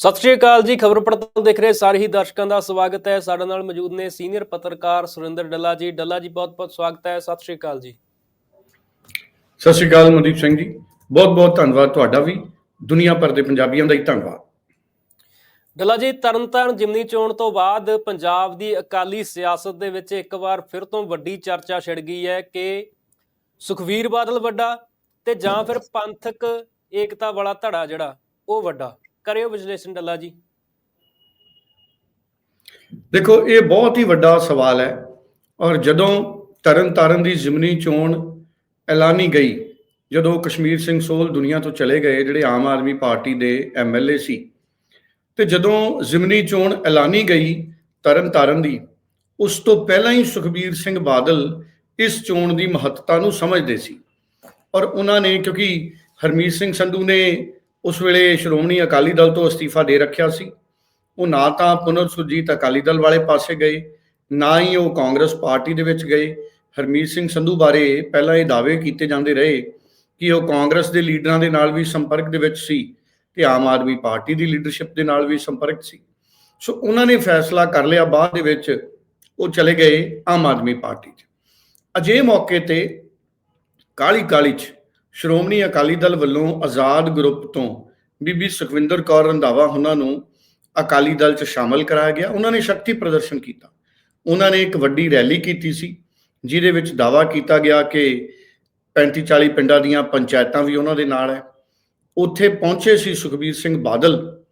ਸਤਿ ਸ਼੍ਰੀ ਅਕਾਲ ਜੀ ਖਬਰ ਪੜਤਾਲ ਦੇਖ ਰਹੇ ਸਾਰੇ ਹੀ ਦਰਸ਼ਕਾਂ ਦਾ ਸਵਾਗਤ ਹੈ। ਸਾਡੇ ਨਾਲ ਮੌਜੂਦ ਨੇ ਸੀਨੀਅਰ ਪੱਤਰਕਾਰ ਸੁਰਿੰਦਰ ਡੱਲਾ ਜੀ। ਡੱਲਾ ਜੀ ਬਹੁਤ-ਬਹੁਤ ਸਵਾਗਤ ਹੈ। ਸਤਿ ਸ਼੍ਰੀ ਅਕਾਲ ਜੀ। ਸਤਿ ਸ਼੍ਰੀ ਅਕਾਲ ਮਨਦੀਪ ਸਿੰਘ ਜੀ। ਬਹੁਤ ਬਹੁਤ ਧੰਨਵਾਦ ਤੁਹਾਡਾ ਵੀ। ਦੁਨੀਆ ਭਰ ਦੇ ਪੰਜਾਬੀਆਂ ਦਾ ਹੀ ਧੰਨਵਾਦ। ਡੱਲਾ ਜੀ ਤਰਨਤਾਰਨ ਜਿਮਨੀ ਚੋਣ ਤੋਂ ਬਾਅਦ ਪੰਜਾਬ ਦੀ ਅਕਾਲੀ ਸਿਆਸਤ ਦੇ ਵਿੱਚ ਇੱਕ ਵਾਰ ਫਿਰ ਤੋਂ ਵੱਡੀ ਚਰਚਾ ਛਿੜ ਗਈ ਹੈ ਕਿ ਸੁਖਵੀਰ ਬਾਦਲ ਵੱਡਾ ਤੇ ਜਾਂ ਫਿਰ ਪੰਥਕ ਏਕਤਾ ਵਾਲਾ ਧੜਾ ਜਿਹੜਾ ਉਹ ਵੱਡਾ। ਕਰਿਓ ਵਿਸ਼ਲੇਸ਼ਣ ਡੱਲਾ ਜੀ। ਦੇਖੋ, ਇਹ ਬਹੁਤ ਹੀ ਵੱਡਾ ਸਵਾਲ ਹੈ ਔਰ ਜਦੋਂ ਤਰਨ ਤਾਰਨ ਦੀ ਜ਼ਿਮਨੀ ਚੋਣ ਐਲਾਨੀ ਗਈ, ਜਦੋਂ ਕਸ਼ਮੀਰ ਸਿੰਘ ਸੋਲ ਦੁਨੀਆ ਤੋਂ ਚਲੇ ਗਏ, ਜਿਹੜੇ ਆਮ ਆਦਮੀ ਪਾਰਟੀ ਦੇ ਐਮਐਲਏ ਸੀ, ਤੇ ਜਦੋਂ ਜ਼ਿਮਨੀ ਚੋਣ ਐਲਾਨੀ ਗਈ ਤਰਨ ਤਾਰਨ ਦੀ, ਉਸ ਤੋਂ ਪਹਿਲਾਂ ਹੀ ਸੁਖਬੀਰ ਸਿੰਘ ਬਾਦਲ ਇਸ ਚੋਣ ਦੀ ਮਹੱਤਤਾ ਨੂੰ ਸਮਝਦੇ ਸੀ। ਔਰ ਉਹਨਾਂ ਨੇ, ਕਿਉਂਕਿ ਹਰਮੀਤ ਸਿੰਘ ਸੰਧੂ ਨੇ ਉਸ ਵੇਲੇ ਸ਼੍ਰੋਮਣੀ ਅਕਾਲੀ ਦਲ ਤੋਂ ਅਸਤੀਫਾ ਦੇ ਰੱਖਿਆ ਸੀ। ਉਹ ਨਾ ਤਾਂ ਪੁਨਰ ਸੁਰਜੀਤ ਅਕਾਲੀ ਦਲ ਵਾਲੇ ਪਾਸੇ ਗਏ, ਨਾ ਹੀ ਉਹ ਕਾਂਗਰਸ ਪਾਰਟੀ ਦੇ ਵਿੱਚ ਗਏ। ਹਰਮੀਤ ਸਿੰਘ ਸੰਧੂ ਬਾਰੇ ਪਹਿਲਾਂ ਇਹ ਦਾਅਵੇ ਕੀਤੇ ਜਾਂਦੇ ਰਹੇ ਕਿ ਉਹ ਕਾਂਗਰਸ ਦੇ ਲੀਡਰਾਂ ਦੇ ਨਾਲ ਵੀ ਸੰਪਰਕ ਦੇ ਵਿੱਚ ਸੀ ਤੇ ਆਮ ਆਦਮੀ ਪਾਰਟੀ ਦੀ ਲੀਡਰਸ਼ਿਪ ਦੇ ਨਾਲ ਵੀ ਸੰਪਰਕ ਸੀ। ਸੋ ਉਹਨਾਂ ਨੇ ਫੈਸਲਾ ਕਰ ਲਿਆ, ਬਾਅਦ ਦੇ ਵਿੱਚ ਉਹ ਚਲੇ ਗਏ ਆਮ ਆਦਮੀ ਪਾਰਟੀ 'ਚ। ਅਜੇ ਮੌਕੇ ਤੇ ਕਾਲੀ ਕਾਲੀ 'ਚ ਸ਼੍ਰੋਮਣੀ ਅਕਾਲੀ ਦਲ ਵੱਲੋਂ ਆਜ਼ਾਦ ਗਰੁੱਪ ਤੋਂ ਬੀਬੀ ਸੁਖਵਿੰਦਰ ਕੌਰ ਰੰਧਾਵਾ ਉਹਨਾਂ ਨੂੰ ਅਕਾਲੀ ਦਲ 'ਚ ਸ਼ਾਮਲ ਕਰਾਇਆ ਗਿਆ। ਉਹਨਾਂ ਨੇ ਸ਼ਕਤੀ ਪ੍ਰਦਰਸ਼ਨ ਕੀਤਾ। ਉਹਨਾਂ ਨੇ ਇੱਕ ਵੱਡੀ ਰੈਲੀ ਕੀਤੀ ਸੀ, ਜਿਹਦੇ ਵਿੱਚ ਦਾਵਾ ਕੀਤਾ ਗਿਆ ਕਿ 35 40 ਪਿੰਡਾਂ ਦੀਆਂ ਪੰਚਾਇਤਾਂ ਵੀ ਉਹਨਾਂ ਦੇ ਨਾਲ ਹੈ। ਉੱਥੇ ਪਹੁੰਚੇ ਸੀ ਸੁਖਬੀਰ ਸਿੰਘ ਬਾਦਲ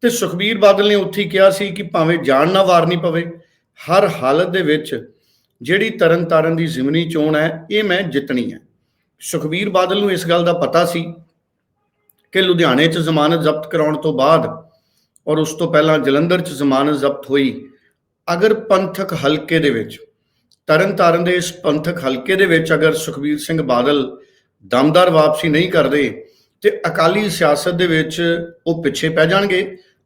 ਤੇ ਸੁਖਬੀਰ ਬਾਦਲ ਨੇ ਉੱਥੇ ਹੀ ਕਿਹਾ ਸੀ ਕਿ ਭਾਵੇਂ ਜਾਨ ਨਾ ਵਾਰਨੀ ਪਵੇ, ਹਰ ਹਾਲਤ ਦੇ ਵਿੱਚ ਜਿਹੜੀ ਤਰਨ ਤਾਰਨ ਦੀ ਜ਼ਿਮਨੀ ਚੋਣ ਹੈ, ਇਹ ਮੈਂ ਜਿੱਤਣੀ ਹੈ। ਸੁਖਬੀਰ ਬਾਦਲ ਨੂੰ ਇਸ ਗੱਲ ਦਾ ਪਤਾ ਸੀ ਕਿ ਲੁਧਿਆਣੇ 'ਚ ਜ਼ਮਾਨਤ ਜ਼ਬਤ ਕਰਾਉਣ ਤੋਂ ਬਾਅਦ ਔਰ ਉਸ ਤੋਂ ਪਹਿਲਾਂ ਜਲੰਧਰ 'ਚ ਜ਼ਮਾਨਤ ਜ਼ਬਤ ਹੋਈ, ਅਗਰ ਪੰਥਕ ਹਲਕੇ ਦੇ ਵਿੱਚ ਤਰਨ ਤਾਰਨ ਦੇ ਇਸ ਪੰਥਕ ਹਲਕੇ ਦੇ ਵਿੱਚ ਅਗਰ ਸੁਖਬੀਰ ਸਿੰਘ ਬਾਦਲ ਦਮਦਾਰ ਵਾਪਸੀ ਨਹੀਂ ਕਰਦੇ ਤੇ ਅਕਾਲੀ ਸਿਆਸਤ ਦੇ ਵਿੱਚ ਉਹ ਪਿੱਛੇ ਪੈ ਜਾਣਗੇ,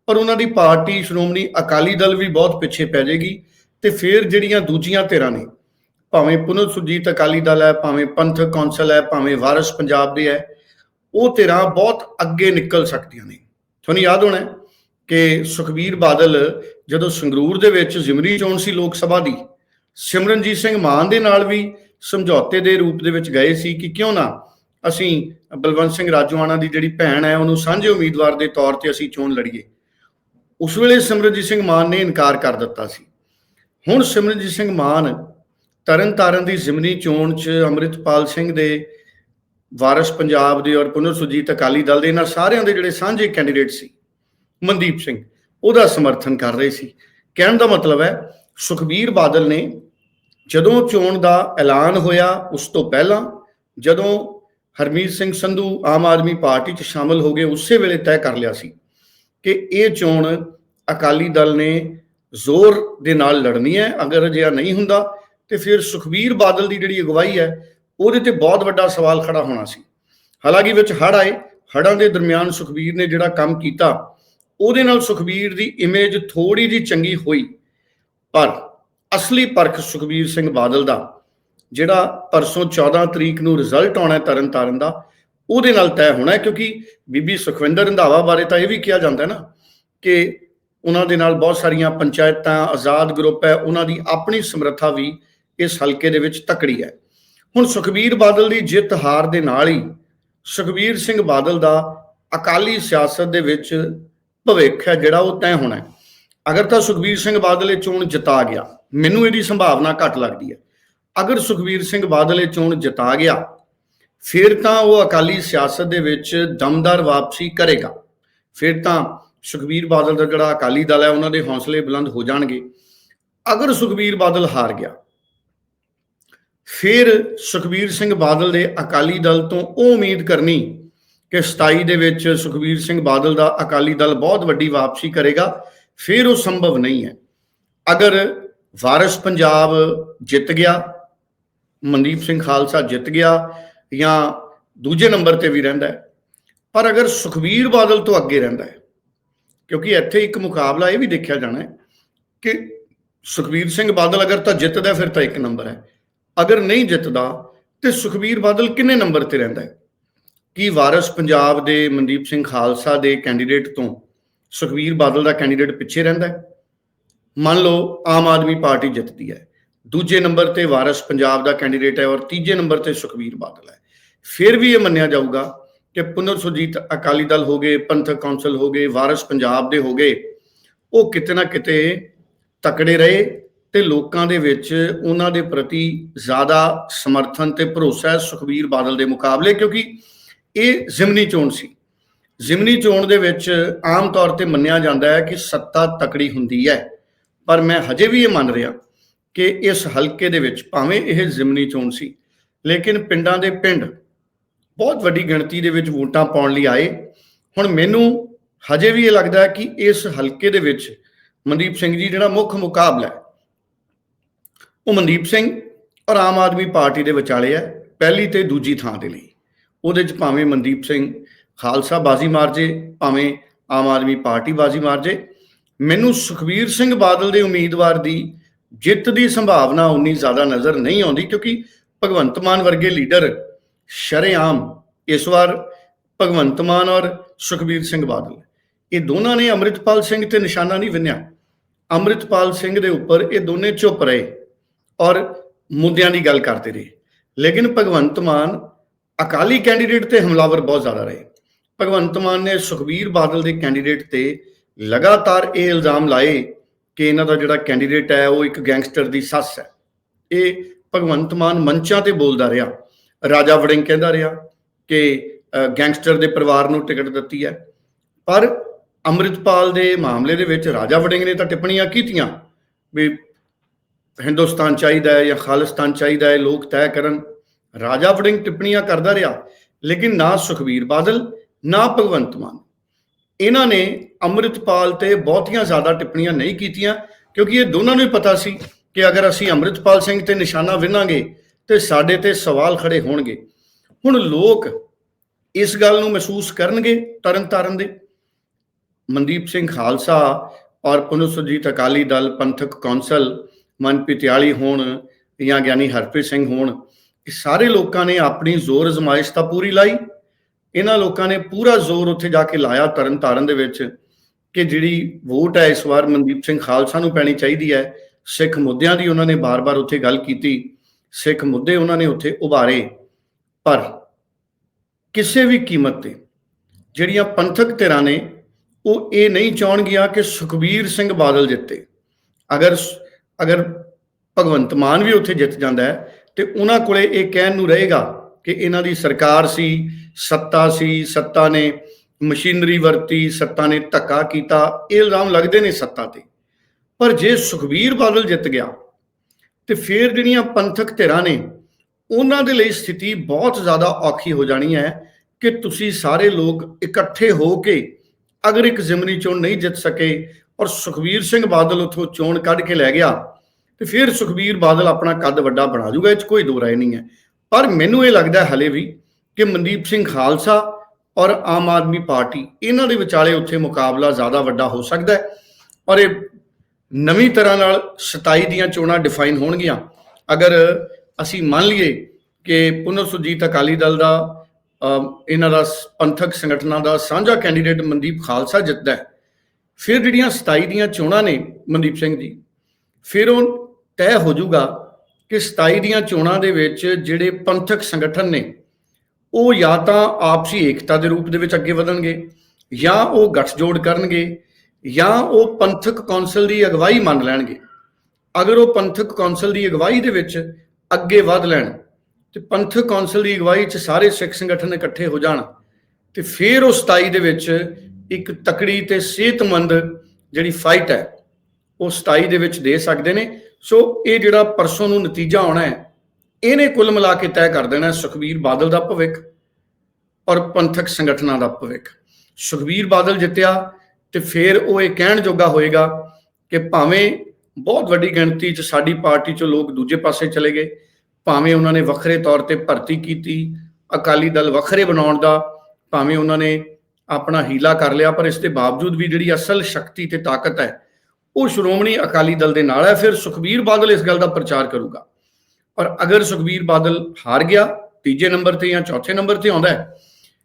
ਪਰ ਉਹਨਾਂ ਦੀ ਪਾਰਟੀ ਸ਼੍ਰੋਮਣੀ ਅਕਾਲੀ ਦਲ ਵੀ ਬਹੁਤ ਪਿੱਛੇ ਪੈ ਜਾਏਗੀ ਤੇ ਫਿਰ ਜਿਹੜੀਆਂ ਦੂਜੀਆਂ ਧਿਰਾਂ ਨੇ ਭਾਵੇਂ ਪੁਨਰ ਸੁਰਜੀਤ ਅਕਾਲੀ ਦਲ ਹੈ, ਭਾਵੇਂ ਪੰਥਕ ਕੌਂਸਲ ਹੈ, ਭਾਵੇਂ ਵਾਰਿਸ ਪੰਜਾਬ ਦੇ ਹੈ, ਉਹ ਧਿਰਾਂ ਬਹੁਤ ਅੱਗੇ ਨਿਕਲ ਸਕਦੀਆਂ ਨੇ। ਤੁਹਾਨੂੰ ਯਾਦ ਹੋਣਾ ਕਿ ਸੁਖਬੀਰ ਬਾਦਲ ਜਦੋਂ ਸੰਗਰੂਰ ਦੇ ਵਿੱਚ ਜ਼ਿਮਰੀ ਚੋਣ ਸੀ ਲੋਕ ਸਭਾ ਦੀ, ਸਿਮਰਨਜੀਤ ਸਿੰਘ ਮਾਨ ਦੇ ਨਾਲ ਵੀ ਸਮਝੌਤੇ ਦੇ ਰੂਪ ਦੇ ਵਿੱਚ ਗਏ ਸੀ ਕਿ ਕਿਉਂ ਨਾ ਅਸੀਂ ਬਲਵੰਤ ਸਿੰਘ ਰਾਜੂਆਣਾ ਦੀ ਜਿਹੜੀ ਭੈਣ ਹੈ, ਉਹਨੂੰ ਸਾਂਝੇ ਉਮੀਦਵਾਰ ਦੇ ਤੌਰ ਤੇ ਅਸੀਂ ਚੋਣ ਲੜੀਏ। ਉਸ ਵੇਲੇ ਸਿਮਰਨਜੀਤ ਸਿੰਘ ਮਾਨ ਨੇ ਇਨਕਾਰ ਕਰ ਦਿੱਤਾ ਸੀ। ਹੁਣ ਸਿਮਰਨਜੀਤ ਸਿੰਘ ਮਾਨ ਤਰਨ ਤਾਰਨ ਦੀ ਜ਼ਿਮਨੀ ਚੋਣ 'ਚ ਅੰਮ੍ਰਿਤਪਾਲ ਸਿੰਘ ਦੇ ਵਾਰਿਸ ਪੰਜਾਬ ਦੇ ਔਰ ਪੁਨਰ ਸੁਰਜੀਤ ਅਕਾਲੀ ਦਲ ਦੇ ਇਹਨਾਂ ਸਾਰਿਆਂ ਦੇ ਜਿਹੜੇ ਸਾਂਝੇ ਕੈਂਡੀਡੇਟ ਸੀ, ਮਨਦੀਪ ਸਿੰਘ, ਉਹਦਾ ਸਮਰਥਨ ਕਰ ਰਹੇ ਸੀ। ਕਹਿਣ ਦਾ ਮਤਲਬ ਹੈ, ਸੁਖਬੀਰ ਬਾਦਲ ਨੇ ਜਦੋਂ ਚੋਣ ਦਾ ਐਲਾਨ ਹੋਇਆ ਉਸ ਤੋਂ ਪਹਿਲਾਂ, ਜਦੋਂ ਹਰਮੀਤ ਸਿੰਘ ਸੰਧੂ ਆਮ ਆਦਮੀ ਪਾਰਟੀ 'ਚ ਸ਼ਾਮਲ ਹੋ ਗਏ ਉਸੇ ਵੇਲੇ ਤੈਅ ਕਰ ਲਿਆ ਸੀ ਕਿ ਇਹ ਚੋਣ ਅਕਾਲੀ ਦਲ ਨੇ ਜ਼ੋਰ ਦੇ ਨਾਲ ਲੜਨੀ ਹੈ, ਅਗਰ ਅਜਿਹਾ ਨਹੀਂ ਹੁੰਦਾ ਤੇ ਫਿਰ ਸੁਖਬੀਰ ਬਾਦਲ ਦੀ ਜਿਹੜੀ ਅਗਵਾਈ ਹੈ, ਉਹਦੇ ਤੇ ਬਹੁਤ ਵੱਡਾ ਸਵਾਲ ਖੜਾ ਹੋਣਾ ਸੀ। ਹਾਲਾਂਕਿ ਵਿੱਚ ਹੜ ਆਏ ਹੜਾਂ ਦੇ ਦਰਮਿਆਨ ਸੁਖਬੀਰ ਨੇ ਜਿਹੜਾ ਕੰਮ ਕੀਤਾ, ਉਹਦੇ ਨਾਲ ਸੁਖਬੀਰ ਦੀ ਇਮੇਜ ਥੋੜੀ ਜੀ ਚੰਗੀ ਹੋਈ। ਪਰ ਅਸਲੀ ਪਰਖ ਸੁਖਬੀਰ ਸਿੰਘ ਬਾਦਲ ਦਾ, ਜਿਹੜਾ ਪਰਸੋਂ 14 ਤਰੀਕ ਨੂੰ ਰਿਜ਼ਲਟ ਆਉਣਾ ਤਰਨ ਤਾਰਨ ਦਾ, ਉਹਦੇ ਨਾਲ ਤੈਅ ਹੋਣਾ ਕਿਉਂਕਿ ਬੀਬੀ ਸੁਖਵਿੰਦਰ ਰੰਧਾਵਾ ਬਾਰੇ ਤਾਂ ਇਹ ਵੀ ਕਿਹਾ ਜਾਂਦਾ ਹੈ ਨਾ ਕਿ ਉਹਨਾਂ ਦੇ ਨਾਲ ਬਹੁਤ ਸਾਰੀਆਂ ਪੰਚਾਇਤਾਂ, ਆਜ਼ਾਦ ਗਰੁੱਪ ਹੈ, ਉਹਨਾਂ ਦੀ ਆਪਣੀ ਸਮਰੱਥਾ ਵੀ ਇਸ ਹਲਕੇ ਦੇ ਵਿੱਚ ਤਕੜੀ ਹੈ। ਹੁਣ ਸੁਖਬੀਰ ਬਾਦਲ ਦੀ ਜਿੱਤ ਹਾਰ ਦੇ ਨਾਲ ਹੀ ਸੁਖਬੀਰ ਸਿੰਘ ਬਾਦਲ ਦਾ ਅਕਾਲੀ ਸਿਆਸਤ ਦੇ ਵਿੱਚ ਭਵਿੱਖ ਹੈ ਜਿਹੜਾ ਉਹ ਤੈਅ ਹੋਣਾ ਹੈ। ਅਗਰ ਤਾਂ ਸੁਖਬੀਰ ਸਿੰਘ ਬਾਦਲ ਇਹ ਚੋਣ ਜਿਤਾ ਗਿਆ, ਮੈਨੂੰ ਇਹਦੀ ਸੰਭਾਵਨਾ ਘੱਟ ਲੱਗਦੀ ਹੈ। ਅਗਰ ਸੁਖਬੀਰ ਸਿੰਘ ਬਾਦਲ ਇਹ ਚੋਣ ਜਿਤਾ ਗਿਆ, ਫਿਰ ਤਾਂ ਉਹ ਅਕਾਲੀ ਸਿਆਸਤ ਦੇ ਵਿੱਚ ਦਮਦਾਰ ਵਾਪਸੀ ਕਰੇਗਾ। ਫਿਰ ਤਾਂ ਸੁਖਬੀਰ ਬਾਦਲ ਦਾ ਜਿਹੜਾ ਅਕਾਲੀ ਦਲ ਹੈ, ਉਹਨਾਂ ਦੇ ਹੌਸਲੇ ਬੁਲੰਦ ਹੋ ਜਾਣਗੇ। ਅਗਰ ਸੁਖਬੀਰ ਬਾਦਲ ਹਾਰ ਗਿਆ ਫਿਰ ਸੁਖਬੀਰ ਸਿੰਘ ਬਾਦਲ ਦੇ ਅਕਾਲੀ ਦਲ ਤੋਂ ਉਹ ਉਮੀਦ ਕਰਨੀ ਕਿ 27 ਦੇ ਵਿੱਚ ਸੁਖਬੀਰ ਸਿੰਘ ਬਾਦਲ ਦਾ ਅਕਾਲੀ ਦਲ ਬਹੁਤ ਵੱਡੀ ਵਾਪਸੀ ਕਰੇਗਾ, ਫਿਰ ਉਹ ਸੰਭਵ ਨਹੀਂ ਹੈ। ਅਗਰ ਵਾਰਿਸ ਪੰਜਾਬ ਜਿੱਤ ਗਿਆ, ਮਨਦੀਪ ਸਿੰਘ ਖਾਲਸਾ ਜਿੱਤ ਗਿਆ ਜਾਂ ਦੂਜੇ ਨੰਬਰ ਤੇ ਵੀ ਰਹਿੰਦਾ ਹੈ, ਪਰ ਅਗਰ ਸੁਖਬੀਰ ਬਾਦਲ ਤੋਂ ਅੱਗੇ ਰਹਿੰਦਾ ਹੈ, ਕਿਉਂਕਿ ਇੱਥੇ ਇੱਕ ਮੁਕਾਬਲਾ ਇਹ ਵੀ ਦੇਖਿਆ ਜਾਣਾ ਹੈ ਕਿ ਸੁਖਬੀਰ ਸਿੰਘ ਬਾਦਲ ਅਗਰ ਤਾਂ ਜਿੱਤਦਾ ਫਿਰ ਤਾਂ ਇੱਕ ਨੰਬਰ ਹੈ। ਅਗਰ ਨਹੀਂ ਜਿੱਤਦਾ ਤੇ ਸੁਖਬੀਰ ਬਾਦਲ ਕਿੰਨੇ ਨੰਬਰ ਤੇ ਰਹਿੰਦਾ ਹੈ? ਕੀ ਵਾਰਿਸ ਪੰਜਾਬ ਦੇ ਮਨਦੀਪ ਸਿੰਘ ਖਾਲਸਾ ਦੇ ਕੈਂਡੀਡੇਟ ਤੋਂ ਸੁਖਬੀਰ ਬਾਦਲ ਦਾ ਕੈਂਡੀਡੇਟ ਪਿੱਛੇ ਰਹਿੰਦਾ ਹੈ? ਮੰਨ ਲਓ ਆਮ ਆਦਮੀ ਪਾਰਟੀ ਜਿੱਤਦੀ ਹੈ, ਦੂਜੇ ਨੰਬਰ ਤੇ ਵਾਰਿਸ ਪੰਜਾਬ ਦਾ ਕੈਂਡੀਡੇਟ ਹੈ ਔਰ ਤੀਜੇ ਨੰਬਰ ਤੇ ਸੁਖਬੀਰ ਬਾਦਲ ਹੈ। ਫਿਰ ਵੀ ਇਹ ਮੰਨਿਆ ਜਾਊਗਾ ਕਿ ਪੁਨਰ ਸੁਰਜੀਤ ਅਕਾਲੀ ਦਲ ਹੋ ਗਏ ਪੰਥਕ ਕੌਂਸਲ ਹੋ ਗਏ, ਵਾਰਿਸ ਪੰਜਾਬ ਦੇ ਹੋ ਗਏ, ਉਹ ਕਿਤੇ ਨਾ ਕਿਤੇ ਤਕੜੇ ਰਹੇ ਤੇ ਲੋਕਾਂ ਦੇ ਵਿੱਚ ਉਹਨਾਂ ਦੇ ਪ੍ਰਤੀ ਜ਼ਿਆਦਾ ਸਮਰਥਨ ਤੇ ਭਰੋਸਾ ਹੈ ਸੁਖਬੀਰ ਬਾਦਲ ਦੇ ਮੁਕਾਬਲੇ, ਕਿਉਂਕਿ ਇਹ ਜ਼ਿਮਨੀ ਚੋਣ ਸੀ। ਜ਼ਿਮਨੀ ਚੋਣ ਦੇ ਵਿੱਚ ਆਮ ਤੌਰ ਤੇ ਮੰਨਿਆ ਜਾਂਦਾ ਹੈ ਕਿ ਸੱਤਾ ਤਕੜੀ ਹੁੰਦੀ ਹੈ। ਪਰ ਮੈਂ ਹਜੇ ਵੀ ਇਹ ਮੰਨ ਰਿਹਾ ਕਿ ਇਸ ਹਲਕੇ ਦੇ ਵਿੱਚ ਭਾਵੇਂ ਇਹ ਜ਼ਿਮਨੀ ਚੋਣ ਸੀ, ਲੇਕਿਨ ਪਿੰਡਾਂ ਦੇ ਪਿੰਡ ਬਹੁਤ ਵੱਡੀ ਗਿਣਤੀ ਦੇ ਵਿੱਚ ਵੋਟਾਂ ਪਾਉਣ ਲਈ ਆਏ। ਹੁਣ ਮੈਨੂੰ ਹਜੇ ਵੀ ਇਹ ਲੱਗਦਾ ਹੈ ਕਿ ਇਸ ਹਲਕੇ ਦੇ ਵਿੱਚ ਮਨਦੀਪ ਸਿੰਘ ਜੀ, ਜਿਹੜਾ ਮੁੱਖ ਮੁਕਾਬਲਾ ਹੈ ਉਹ ਮਨਦੀਪ ਸਿੰਘ ਔਰ ਆਮ ਆਦਮੀ ਪਾਰਟੀ ਦੇ ਵਿਚਾਲੇ ਹੈ, ਪਹਿਲੀ ਤੇ ਦੂਜੀ ਥਾਂ ਦੇ ਲਈ। ਉਹਦੇ ਚ ਭਾਵੇਂ ਮਨਦੀਪ ਸਿੰਘ ਖਾਲਸਾ ਬਾਜ਼ੀ ਮਾਰ ਜੇ ਭਾਵੇਂ ਆਮ ਆਦਮੀ ਪਾਰਟੀ ਬਾਜ਼ੀ ਮਾਰ ਜੇ ਮੈਨੂੰ ਸੁਖਬੀਰ ਸਿੰਘ ਬਾਦਲ ਦੇ ਉਮੀਦਵਾਰ ਦੀ ਜਿੱਤ ਦੀ ਸੰਭਾਵਨਾ ਉਨੀ ਜ਼ਿਆਦਾ ਨਜ਼ਰ ਨਹੀਂ ਆਉਂਦੀ ਕਿਉਂਕਿ ਭਗਵੰਤ ਮਾਨ ਵਰਗੇ ਲੀਡਰ ਸ਼ਰੇਆਮ ਇਸ ਵਾਰ ਭਗਵੰਤ ਮਾਨ ਔਰ ਸੁਖਬੀਰ ਸਿੰਘ ਬਾਦਲ। ਇਹ ਦੋਨਾਂ ਨੇ ਅੰਮ੍ਰਿਤਪਾਲ ਸਿੰਘ ਤੇ ਨਿਸ਼ਾਨਾ ਨਹੀਂ ਵਿੰਨਿਆ। ਅੰਮ੍ਰਿਤਪਾਲ ਸਿੰਘ ਦੇ ਉੱਪਰ ਇਹ ਦੋਨੇ ਚੁੱਪ ਰਹੇ। ਔਰ ਮੁੱਦਿਆਂ ਦੀ ਗੱਲ ਕਰਦੇ ਰਹੇ। ਲੇਕਿਨ ਭਗਵੰਤ ਮਾਨ ਅਕਾਲੀ ਕੈਂਡੀਡੇਟ ਤੇ ਹਮਲਾਵਰ ਬਹੁਤ ਜ਼ਿਆਦਾ ਰਹੇ। ਭਗਵੰਤ ਮਾਨ ਨੇ ਸੁਖਬੀਰ ਬਾਦਲ ਦੇ ਕੈਂਡੀਡੇਟ ਤੇ ਲਗਾਤਾਰ ਇਹ ਇਲਜ਼ਾਮ ਲਾਏ ਕਿ ਇਹਨਾਂ ਦਾ ਜਿਹੜਾ ਕੈਂਡੀਡੇਟ ਹੈ, ਉਹ ਇੱਕ ਗੈਂਗਸਟਰ ਦੀ ਸੱਸ ਹੈ। ਇਹ ਭਗਵੰਤ ਮਾਨ ਮੰਚਾਂ ਤੇ ਬੋਲਦਾ ਰਿਹਾ। ਰਾਜਾ ਵੜਿੰਗ ਕਹਿੰਦਾ ਰਿਹਾ ਕਿ ਗੈਂਗਸਟਰ ਦੇ ਪਰਿਵਾਰ ਨੂੰ ਟਿਕਟ ਦਿੱਤੀ ਹੈ। ਪਰ ਅੰਮ੍ਰਿਤਪਾਲ ਦੇ ਮਾਮਲੇ ਦੇ ਵਿੱਚ ਰਾਜਾ ਵੜਿੰਗ ਨੇ ਤਾਂ ਟਿੱਪਣੀਆਂ ਕੀਤੀਆਂ ਵੀ ਹਿੰਦੁਸਤਾਨ ਚਾਹੀਦਾ ਹੈ ਜਾਂ ਖਾਲਿਸਤਾਨ ਚਾਹੀਦਾ ਹੈ, ਲੋਕ ਤੈਅ ਕਰਨ। ਰਾਜਾ ਵੜਿੰਗ ਟਿੱਪਣੀਆਂ ਕਰਦਾ ਰਿਹਾ, ਲੇਕਿਨ ਨਾ ਸੁਖਬੀਰ ਬਾਦਲ, ਨਾ ਭਗਵੰਤ ਮਾਨ। ਇਹਨਾਂ ਨੇ ਅੰਮ੍ਰਿਤਪਾਲ ਤੇ ਬਹੁਤੀਆਂ ਜ਼ਿਆਦਾ ਟਿੱਪਣੀਆਂ ਨਹੀਂ ਕੀਤੀਆਂ, ਕਿਉਂਕਿ ਇਹ ਦੋਨਾਂ ਨੂੰ ਹੀ ਪਤਾ ਸੀ ਕਿ ਅਗਰ ਅਸੀਂ ਅੰਮ੍ਰਿਤਪਾਲ ਸਿੰਘ ਤੇ ਨਿਸ਼ਾਨਾ ਵਿਨਾਂਗੇ ਤੇ ਸਾਡੇ ਤੇ ਸਵਾਲ ਖੜੇ ਹੋਣਗੇ। ਹੁਣ ਲੋਕ ਇਸ ਗੱਲ ਨੂੰ ਮਹਿਸੂਸ ਕਰਨਗੇ ਤਰਨ ਤਾਰਨ ਦੇ। ਮਨਦੀਪ ਸਿੰਘ ਖਾਲਸਾ ਔਰ ਪੁਨਸੁਰਜੀਤ ਅਕਾਲੀ ਦਲ, ਪੰਥਕ ਕੌਂਸਲ ਮਨਪ੍ਰੀਤ ਆਲੀ ਹੋਣ ਜਾਂ ਗਿਆਨੀ ਹਰਪ੍ਰੀਤ ਸਿੰਘ ਹੋਣ, ਇਹ ਸਾਰੇ ਲੋਕਾਂ ਨੇ ਆਪਣੀ ਜ਼ੋਰ ਅਜ਼ਮਾਇਸ਼ ਤਾਂ ਪੂਰੀ ਲਾਈ। ਇਹਨਾਂ ਲੋਕਾਂ ਨੇ ਪੂਰਾ ਜ਼ੋਰ ਉੱਥੇ ਜਾ ਕੇ ਲਾਇਆ ਤਰਨ ਤਾਰਨ ਦੇ ਵਿੱਚ ਕਿ ਜਿਹੜੀ ਵੋਟ ਹੈ ਇਸ ਵਾਰ ਮਨਦੀਪ ਸਿੰਘ ਖਾਲਸਾ ਨੂੰ ਪੈਣੀ ਚਾਹੀਦੀ ਹੈ। ਸਿੱਖ ਮੁੱਦਿਆਂ ਦੀ ਉਹਨਾਂ ਨੇ ਬਾਰ-ਬਾਰ ਉੱਥੇ ਗੱਲ ਕੀਤੀ। ਸਿੱਖ ਮੁੱਦੇ ਉਹਨਾਂ ਨੇ ਉੱਥੇ ਉਭਾਰੇ। ਪਰ ਕਿਸੇ ਵੀ ਕੀਮਤ ਤੇ ਜਿਹੜੀਆਂ ਪੰਥਕ ਧਿਰਾਂ ਨੇ, ਉਹ ਇਹ ਨਹੀਂ ਚਾਹਣਗੀਆਂ ਕਿ ਸੁਖਬੀਰ ਸਿੰਘ ਬਾਦਲ ਜਿੱਤੇ। ਅਗਰ ਅਗਰ ਭਗਵੰਤ ਮਾਨ ਵੀ ਉੱਥੇ ਜਿੱਤ ਜਾਂਦਾ ਹੈ, ਤੇ ਉਹਨਾਂ ਕੋਲੇ ਇਹ ਕਹਿਣ ਨੂੰ ਰਹੇਗਾ ਕਿ ਇਹਨਾਂ ਦੀ ਸਰਕਾਰ ਸੀ, ਸੱਤਾ ਸੀ, ਸੱਤਾ ਨੇ ਮਸ਼ੀਨਰੀ ਵਰਤੀ, ਸੱਤਾ ਨੇ ਧੱਕਾ ਕੀਤਾ, ਇਹ ਇਲਜ਼ਾਮ ਲੱਗਦੇ ਨੇ ਸੱਤਾ ਤੇ। ਪਰ ਜੇ ਸੁਖਬੀਰ ਬਾਦਲ ਜਿੱਤ ਗਿਆ, ਤੇ ਫਿਰ ਜਿਹੜੀਆਂ ਪੰਥਕ ਧਿਰਾਂ ਨੇ, ਉਹਨਾਂ ਦੇ ਲਈ ਸਥਿਤੀ ਬਹੁਤ ਜ਼ਿਆਦਾ ਔਖੀ ਹੋ ਜਾਣੀ ਹੈ ਕਿ ਤੁਸੀਂ ਸਾਰੇ ਲੋਕ ਇਕੱਠੇ ਹੋ ਕੇ ਅਗਰ ਇੱਕ ਜ਼ਿਮਨੀ ਚੋਣ ਨਹੀਂ ਜਿੱਤ ਸਕੇ ਔਰ ਸੁਖਬੀਰ ਸਿੰਘ ਬਾਦਲ ਉਥੋਂ ਚੋਣ ਕੱਢ ਕੇ ਲੈ ਗਿਆ ਤੇ ਫਿਰ ਸੁਖਬੀਰ ਬਾਦਲ ਆਪਣਾ ਕੱਦ ਵੱਡਾ ਬਣਾ ਜੂਗਾ, ਇਹ 'ਚ ਕੋਈ ਦੋ ਰਾਏ ਨਹੀਂ ਹੈ। ਪਰ ਮੈਨੂੰ ਇਹ ਲੱਗਦਾ ਹੈ ਹਲੇ ਵੀ ਕਿ ਮਨਦੀਪ ਸਿੰਘ ਖਾਲਸਾ ਔਰ ਆਮ ਆਦਮੀ ਪਾਰਟੀ ਇਹਨਾਂ ਦੇ ਵਿਚਾਲੇ ਉੱਥੇ ਮੁਕਾਬਲਾ ਜ਼ਿਆਦਾ ਵੱਡਾ ਹੋ ਸਕਦਾ ਹੈ ਔਰ ਇਹ ਨਵੀਂ ਤਰ੍ਹਾਂ ਨਾਲ 27 ਦੀਆਂ ਚੋਣਾਂ ਡਿਫਾਈਨ ਹੋਣਗੀਆਂ। ਅਗਰ ਅਸੀਂ ਮੰਨ ਲਈਏ ਕਿ ਪੁਨਰ ਸੁਰਜੀਤ ਅਕਾਲੀ ਦਲ ਦਾ ਇਹਨਾਂ ਦਾ ਸ- ਪੰਥਕ ਸੰਗਠਨਾਂ ਦਾ ਸਾਂਝਾ ਕੈਂਡੀਡੇਟ ਮਨਦੀਪ ਖਾਲਸਾ ਜਿੱਤਦਾ ਹੈ ਫਿਰ ਜਿਹੜੀਆਂ 27 ਦੀਆਂ ਚੋਣਾਂ ਨੇ ਮਨਦੀਪ ਸਿੰਘ ਜੀ, ਫਿਰ ਉਹ ਤੈਅ ਹੋ ਜਾਊਗਾ ਕਿ 27 ਦੀਆਂ ਚੋਣਾਂ ਦੇ ਵਿੱਚ ਜਿਹੜੇ ਪੰਥਕ ਸੰਗਠਨ ਨੇ, ਉਹ ਜਾਂ ਤਾਂ ਆਪਸੀ ਏਕਤਾ ਦੇ ਰੂਪ ਦੇ ਵਿੱਚ ਅੱਗੇ ਵਧਣਗੇ, ਜਾਂ ਉਹ ਗੱਠਜੋੜ ਕਰਨਗੇ, ਜਾਂ ਉਹ ਪੰਥਕ ਕੌਂਸਲ ਦੀ ਅਗਵਾਈ ਮੰਨ ਲੈਣਗੇ। ਅਗਰ ਉਹ ਪੰਥਕ ਕੌਂਸਲ ਦੀ ਅਗਵਾਈ ਦੇ ਵਿੱਚ ਅੱਗੇ ਵਧ ਲੈਣ, ਤੇ ਪੰਥਕ ਕੌਂਸਲ ਦੀ ਅਗਵਾਈ 'ਚ ਸਾਰੇ ਸਿੱਖ ਸੰਗਠਨ ਇਕੱਠੇ ਹੋ ਜਾਣ, ਤੇ ਫਿਰ ਉਹ 27 ਦੇ ਵਿੱਚ ਇੱਕ ਤਕੜੀ ਤੇ ਸਿਹਤਮੰਦ ਜਿਹੜੀ ਫਾਈਟ ਹੈ, ਉਹ 27 ਦੇ ਵਿੱਚ ਦੇ ਸਕਦੇ ਨੇ। ਸੋ ਇਹ ਜਿਹੜਾ ਪਰਸੋਂ ਨੂੰ ਨਤੀਜਾ ਆਉਣਾ ਹੈ, ਇਹਨੇ ਕੁੱਲ ਮਿਲਾ ਕੇ ਤੈਅ ਕਰ ਦੇਣਾ ਸੁਖਬੀਰ ਬਾਦਲ ਦਾ ਭਵਿੱਖ ਔਰ ਪੰਥਕ ਸੰਗਠਨਾਂ ਦਾ ਭਵਿੱਖ। ਸੁਖਬੀਰ ਬਾਦਲ ਜਿੱਤਿਆ ਤੇ ਫਿਰ ਉਹ ਇਹ ਕਹਿਣ ਜੋਗਾ ਹੋਏਗਾ ਕਿ ਭਾਵੇਂ ਬਹੁਤ ਵੱਡੀ ਗਿਣਤੀ 'ਚ ਸਾਡੀ ਪਾਰਟੀ 'ਚੋਂ ਲੋਕ ਦੂਜੇ ਪਾਸੇ ਚਲੇ ਗਏ, ਭਾਵੇਂ ਉਹਨਾਂ ਨੇ ਵੱਖਰੇ ਤੌਰ ਤੇ ਭਰਤੀ ਕੀਤੀ, ਅਕਾਲੀ ਦਲ ਵੱਖਰੇ ਬਣਾਉਣ ਦਾ, ਭਾਵੇਂ ਉਹਨਾਂ ਨੇ ਆਪਣਾ ਹੀਲਾ ਕਰ ਲਿਆ, ਪਰ ਇਸ ਦੇ ਬਾਵਜੂਦ ਵੀ ਜਿਹੜੀ ਅਸਲ ਸ਼ਕਤੀ ਤੇ ਤਾਕਤ ਹੈ, ਉਹ ਸ਼੍ਰੋਮਣੀ ਅਕਾਲੀ ਦਲ ਦੇ ਨਾਲ ਹੈ, ਫਿਰ ਸੁਖਬੀਰ ਬਾਦਲ ਇਸ ਗੱਲ ਦਾ ਪ੍ਰਚਾਰ ਕਰੂਗਾ। ਔਰ ਅਗਰ ਸੁਖਬੀਰ ਬਾਦਲ ਹਾਰ ਗਿਆ, ਤੀਜੇ ਨੰਬਰ ਤੇ ਜਾਂ ਚੌਥੇ ਨੰਬਰ ਤੇ ਆਉਂਦਾ ਹੈ,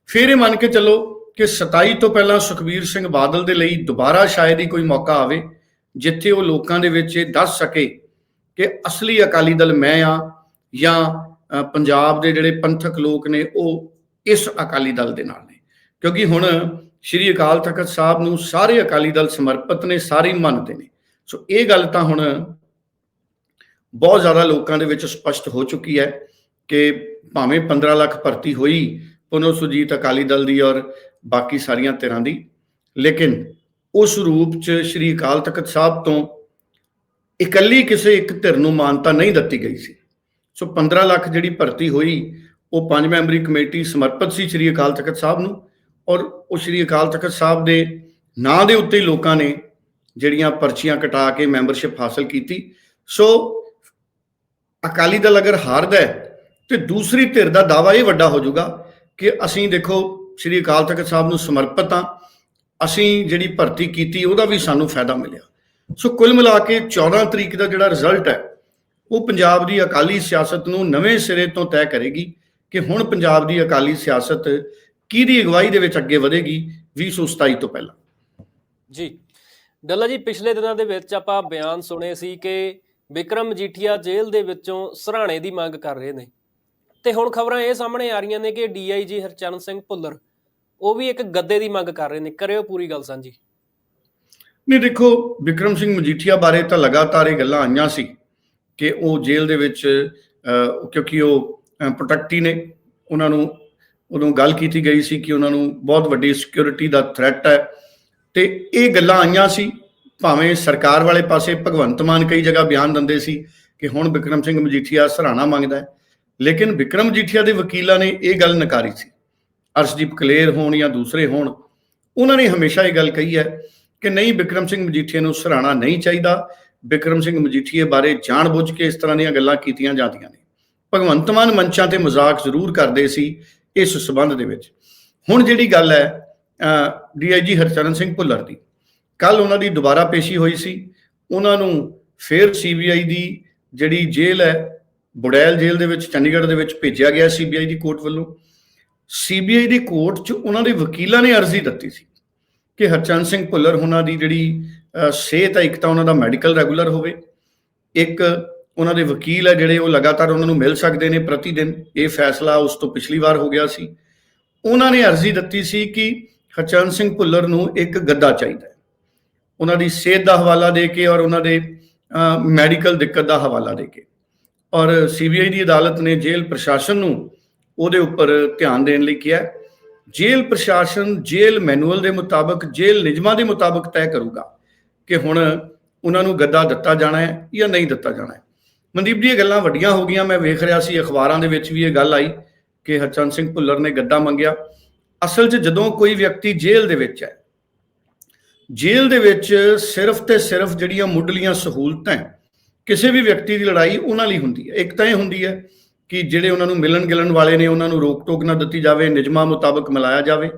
ਫਿਰ ਇਹ ਮੰਨ ਕੇ ਚੱਲੋ ਕਿ 27 ਤੋਂ ਪਹਿਲਾਂ ਸੁਖਬੀਰ ਸਿੰਘ ਬਾਦਲ ਦੇ ਲਈ ਦੁਬਾਰਾ ਸ਼ਾਇਦ ਹੀ ਕੋਈ ਮੌਕਾ ਆਵੇ, ਜਿੱਥੇ ਉਹ ਲੋਕਾਂ ਦੇ ਵਿੱਚ ਇਹ ਦੱਸ ਸਕੇ ਕਿ ਅਸਲੀ ਅਕਾਲੀ ਦਲ ਮੈਂ ਆ ਜਾਂ ਪੰਜਾਬ ਦੇ ਜਿਹੜੇ ਪੰਥਕ ਲੋਕ ਨੇ, ਉਹ ਇਸ ਅਕਾਲੀ ਦਲ ਦੇ ਨਾਲ ਨੇ। ਕਿਉਂਕਿ ਹੁਣ ਸ਼੍ਰੀ ਅਕਾਲ ਤਖਤ ਸਾਹਿਬ ਨੂੰ ਸਾਰੇ ਅਕਾਲੀ ਦਲ ਸਮਰਪਿਤ ਨੇ, ਸਾਰੇ ਮੰਨਦੇ ਨੇ। ਸੋ ਇਹ ਗੱਲ ਤਾਂ ਹੁਣ ਬਹੁਤ ਜ਼ਿਆਦਾ ਲੋਕਾਂ ਦੇ ਵਿੱਚ ਸਪਸ਼ਟ ਹੋ ਚੁੱਕੀ ਹੈ ਕਿ ਭਾਵੇਂ 15 ਲੱਖ ਭਰਤੀ ਹੋਈ ਪੁਨੋ ਸੁਜੀਤ ਅਕਾਲੀ ਦਲ ਦੀ ਔਰ ਬਾਕੀ ਸਾਰੀਆਂ ਧਿਰਾਂ ਦੀ, ਲੇਕਿਨ ਉਸ ਰੂਪ ਚ ਸ਼੍ਰੀ ਅਕਾਲ ਤਖਤ ਸਾਹਿਬ ਤੋਂ ਇਕੱਲੀ ਕਿਸੇ ਇੱਕ ਧਿਰ ਨੂੰ ਮਾਨਤਾ ਨਹੀਂ ਦਿੱਤੀ ਗਈ ਸੀ। ਸੋ 15 ਲੱਖ ਜਿਹੜੀ ਭਰਤੀ ਹੋਈ, ਉਹ ਪੰਜ ਮੈਂਬਰੀ ਕਮੇਟੀ ਸਮਰਪਿਤ ਸੀ ਸ਼੍ਰੀ ਅਕਾਲ ਤਖਤ ਸਾਹਿਬ ਨੂੰ। ਔਰ ਉਹ ਸ਼੍ਰੀ ਅਕਾਲ ਤਖਤ ਸਾਹਿਬ ਦੇ ਨਾਂ ਦੇ ਉੱਤੇ ਲੋਕਾਂ ਨੇ ਜਿਹੜੀਆਂ ਪਰਚੀਆਂ ਕਟਾ ਕੇ ਮੈਂਬਰਸ਼ਿਪ ਹਾਸਲ ਕੀਤੀ। ਸੋ ਅਕਾਲੀ ਦਲ ਅਗਰ ਹਾਰਦਾ ਹੈ ਤੇ ਦੂਸਰੀ ਧਿਰ ਦਾ ਦਾਵਾ ਇਹ ਵੱਡਾ ਹੋ ਜਾਊਗਾ ਕਿ ਅਸੀਂ ਦੇਖੋ ਸ਼੍ਰੀ ਅਕਾਲ ਤਖਤ ਸਾਹਿਬ ਨੂੰ ਸਮਰਪਿਤ ਹਾਂ, ਅਸੀਂ ਜਿਹੜੀ ਭਰਤੀ ਕੀਤੀ ਉਹਦਾ ਵੀ ਸਾਨੂੰ ਫਾਇਦਾ ਮਿਲਿਆ। ਸੋ ਕੁੱਲ ਮਿਲਾ ਕੇ 14 ਤਰੀਕ ਦਾ ਜਿਹੜਾ ਰਿਜ਼ਲਟ ਹੈ, ਉਹ ਪੰਜਾਬ ਦੀ ਅਕਾਲੀ ਸਿਆਸਤ ਨੂੰ ਨਵੇਂ ਸਿਰੇ ਤੋਂ ਤੈਅ ਕਰੇਗੀ ਕਿ ਹੁਣ ਪੰਜਾਬ ਦੀ ਅਕਾਲੀ ਸਿਆਸਤ ਕਿਹਦੀ ਅਗਵਾਈ ਦੇ ਵਿੱਚ ਅੱਗੇ ਵਧੇਗੀ 2027 ਤੋਂ ਪਹਿਲਾਂ? ਜੀ। ਡੱਲਾ ਜੀ ਪਿਛਲੇ ਦਿਨਾਂ ਦੇ ਵਿੱਚ ਆਪਾਂ ਬਿਆਨ ਸੁਣੇ ਸੀ ਕਿ ਵਿਕਰਮ ਮਜੀਠੀਆ ਜੇਲ੍ਹ ਦੇ ਵਿੱਚੋਂ ਸਰਾਣੇ ਦੀ ਮੰਗ ਕਰ ਰਹੇ ਨੇ। ਤੇ ਹੁਣ ਖਬਰਾਂ ਇਹ ਸਾਹਮਣੇ ਆ ਰਹੀਆਂ ਨੇ ਕਿ ਡੀਆਈਜੀ ਹਰਚਰਨ ਸਿੰਘ ਭੁੱਲਰ ਉਹ ਵੀ ਇੱਕ ਗੱਦੇ ਦੀ ਮੰਗ ਕਰ ਰਹੇ ਨੇ। ਕਰਿਓ ਪੂਰੀ ਗੱਲ ਸਾਂਝੀ। ਨਹੀਂ ਦੇਖੋ ਵਿਕਰਮ ਸਿੰਘ ਮਜੀਠੀਆ ਬਾਰੇ ਤਾਂ ਲਗਾਤਾਰ ਇਹ ਗੱਲਾਂ ਆਈਆਂ ਸੀ ਕਿ ਉਹ ਜੇਲ੍ਹ ਦੇ ਵਿੱਚ ਕਿਉਂਕਿ ਉਹ ਪ੍ਰੋਟੈਕਟੀ ਨੇ ਉਹਨਾਂ ਨੂੰ ਉਦੋਂ ਗੱਲ ਕੀਤੀ ਗਈ ਸੀ ਕਿ ਉਹਨਾਂ ਨੂੰ ਬਹੁਤ ਵੱਡੀ ਸਿਕਿਉਰਿਟੀ ਦਾ ਥ੍ਰੈਟ ਹੈ। ਤੇ ਇਹ ਗੱਲਾਂ ਆਈਆਂ ਸੀ, ਭਾਵੇਂ ਸਰਕਾਰ ਵਾਲੇ ਪਾਸੇ ਭਗਵੰਤ ਮਾਨ ਕਈ ਜਗ੍ਹਾ ਬਿਆਨ ਦਿੰਦੇ ਸੀ ਕਿ ਹੁਣ ਵਿਕਰਮ ਸਿੰਘ ਮਜੀਠੀਆ ਸਰਾਣਾ ਮੰਗਦਾ ਹੈ, ਲੇਕਿਨ ਵਿਕਰਮ ਮਜੀਠੀਆ ਦੇ ਵਕੀਲਾਂ ਨੇ ਇਹ ਗੱਲ ਨਕਾਰੀ ਸੀ। ਅਰਸ਼ਦੀਪ ਕਲੇਰ ਹੋਣ ਜਾਂ ਦੂਸਰੇ ਹੋਣ, ਉਹਨਾਂ ਨੇ ਹਮੇਸ਼ਾ ਇਹ ਗੱਲ ਕਹੀ ਹੈ ਕਿ ਨਹੀਂ, ਵਿਕਰਮ ਸਿੰਘ ਮਜੀਠੀਆ ਨੂੰ ਸਰਾਣਾ ਨਹੀਂ ਚਾਹੀਦਾ। ਵਿਕਰਮ ਸਿੰਘ ਮਜੀਠੀਏ ਬਾਰੇ ਜਾਣਬੁੱਝ ਕੇ ਇਸ ਤਰ੍ਹਾਂ ਦੀਆਂ ਗੱਲਾਂ ਕੀਤੀਆਂ ਜਾਂਦੀਆਂ ਨੇ। ਭਗਵੰਤ ਮਾਨ ਮੰਚਾਂ ਤੇ ਮਜ਼ਾਕ ਜ਼ਰੂਰ ਕਰਦੇ ਸੀ ਇਸ ਸਬੰਧ ਦੇ ਵਿੱਚ। ਹੁਣ ਜਿਹੜੀ ਗੱਲ ਹੈ ਡੀਆਈਜੀ ਹਰਚਰਨ ਸਿੰਘ ਭੁੱਲਰ ਦੀ। ਕੱਲ ਉਹਨਾਂ ਦੀ ਦੁਬਾਰਾ ਪੇਸ਼ੀ ਹੋਈ ਸੀ। ਉਹਨਾਂ ਨੂੰ ਫਿਰ ਸੀਬੀਆਈ ਦੀ ਜਿਹੜੀ ਜੇਲ੍ਹ ਹੈ, ਬੁੜੈਲ ਜੇਲ੍ਹ ਦੇ ਵਿੱਚ, ਚੰਡੀਗੜ੍ਹ ਦੇ ਵਿੱਚ ਭੇਜਿਆ ਗਿਆ ਸੀਬੀਆਈ ਦੀ ਕੋਰਟ ਵੱਲੋਂ। ਸੀਬੀਆਈ ਦੀ ਕੋਰਟ 'ਚ ਉਹਨਾਂ ਦੇ ਵਕੀਲਾਂ ਨੇ ਅਰਜ਼ੀ ਦਿੱਤੀ ਸੀ ਕਿ ਹਰਚਰਨ ਸਿੰਘ ਭੁੱਲਰ, ਉਹਨਾਂ ਦੀ ਜਿਹੜੀ ਸਿਹਤ ਹੈ, ਇੱਕ ਤਾਂ ਉਹਨਾਂ ਦਾ ਮੈਡੀਕਲ ਰੈਗੂਲਰ ਹੋਵੇ, ਇੱਕ ਉਹਨਾਂ ਦੇ ਵਕੀਲ ਹੈ ਜਿਹੜੇ ਉਹ ਲਗਾਤਾਰ ਉਹਨਾਂ ਨੂੰ ਮਿਲ ਸਕਦੇ ਨੇ ਪ੍ਰਤੀ ਦਿਨ ਇਹ ਫੈਸਲਾ ਉਸ ਤੋਂ ਪਿਛਲੀ ਵਾਰ ਹੋ ਗਿਆ ਸੀ। ਉਹਨਾਂ ਨੇ ਅਰਜ਼ੀ ਦਿੱਤੀ ਸੀ ਕਿ ਹਰਚਰਨ ਸਿੰਘ ਭੁੱਲਰ ਨੂੰ ਇੱਕ ਗੱਦਾ ਚਾਹੀਦਾ ਉਹਨਾਂ ਦੀ ਸਿਹਤ ਦਾ ਹਵਾਲਾ ਦੇ ਕੇ ਔਰ ਉਹਨਾਂ ਦੇ ਮੈਡੀਕਲ ਦਿੱਕਤ ਦਾ ਹਵਾਲਾ ਦੇ ਕੇ। ਔਰ ਸੀਬੀਆਈ ਦੀ ਅਦਾਲਤ ਨੇ ਜੇਲ੍ਹ ਪ੍ਰਸ਼ਾਸਨ ਨੂੰ ਉਹਦੇ ਉੱਪਰ ਧਿਆਨ ਦੇਣ ਲਈ ਕਿਹਾ ਜੇਲ੍ਹ ਪ੍ਰਸ਼ਾਸਨ ਜੇਲ੍ਹ ਮੈਨੂਅਲ ਦੇ ਮੁਤਾਬਕ, ਜੇਲ੍ਹ ਨਿਯਮਾਂ ਦੇ ਮੁਤਾਬਕ ਤੈਅ ਕਰੂਗਾ ਕਿ ਹੁਣ ਉਹਨਾਂ ਨੂੰ ਗੱਦਾ ਦਿੱਤਾ ਜਾਣਾ ਹੈ ਜਾਂ ਨਹੀਂ ਦਿੱਤਾ ਜਾਣਾ ਹੈ। ਮਨਦੀਪ ਜੀ, ਇਹ ਗੱਲਾਂ ਵੱਡੀਆਂ ਹੋ ਗਈਆਂ। ਮੈਂ ਵੇਖ ਰਿਹਾ ਸੀ, ਅਖਬਾਰਾਂ ਦੇ ਵਿੱਚ ਵੀ ਇਹ ਗੱਲ ਆਈ ਕਿ ਹਰਚੰਦ ਸਿੰਘ ਭੁੱਲਰ ਨੇ ਗੱਦਾ ਮੰਗਿਆ। ਅਸਲ 'ਚ ਜਦੋਂ ਕੋਈ ਵਿਅਕਤੀ ਜੇਲ੍ਹ ਦੇ ਵਿੱਚ ਹੈ, ਜੇਲ੍ਹ ਦੇ ਵਿੱਚ ਸਿਰਫ ਤੇ ਸਿਰਫ ਜਿਹੜੀਆਂ ਮੁੱਢਲੀਆਂ ਸਹੂਲਤਾਂ ਕਿਸੇ ਵੀ ਵਿਅਕਤੀ ਦੀ ਲੜਾਈ ਉਹਨਾਂ ਲਈ ਹੁੰਦੀ ਹੈ। ਇੱਕ ਤਾਂ ਇਹ ਹੁੰਦੀ ਹੈ ਕਿ ਜਿਹੜੇ ਉਹਨਾਂ ਨੂੰ ਮਿਲਣ ਗਿਲਣ ਵਾਲੇ ਨੇ, ਉਹਨਾਂ ਨੂੰ ਰੋਕ ਟੋਕ ਨਾ ਦਿੱਤੀ ਜਾਵੇ, ਨਿਯਮਾਂ ਮੁਤਾਬਕ ਮਿਲਾਇਆ ਜਾਵੇ।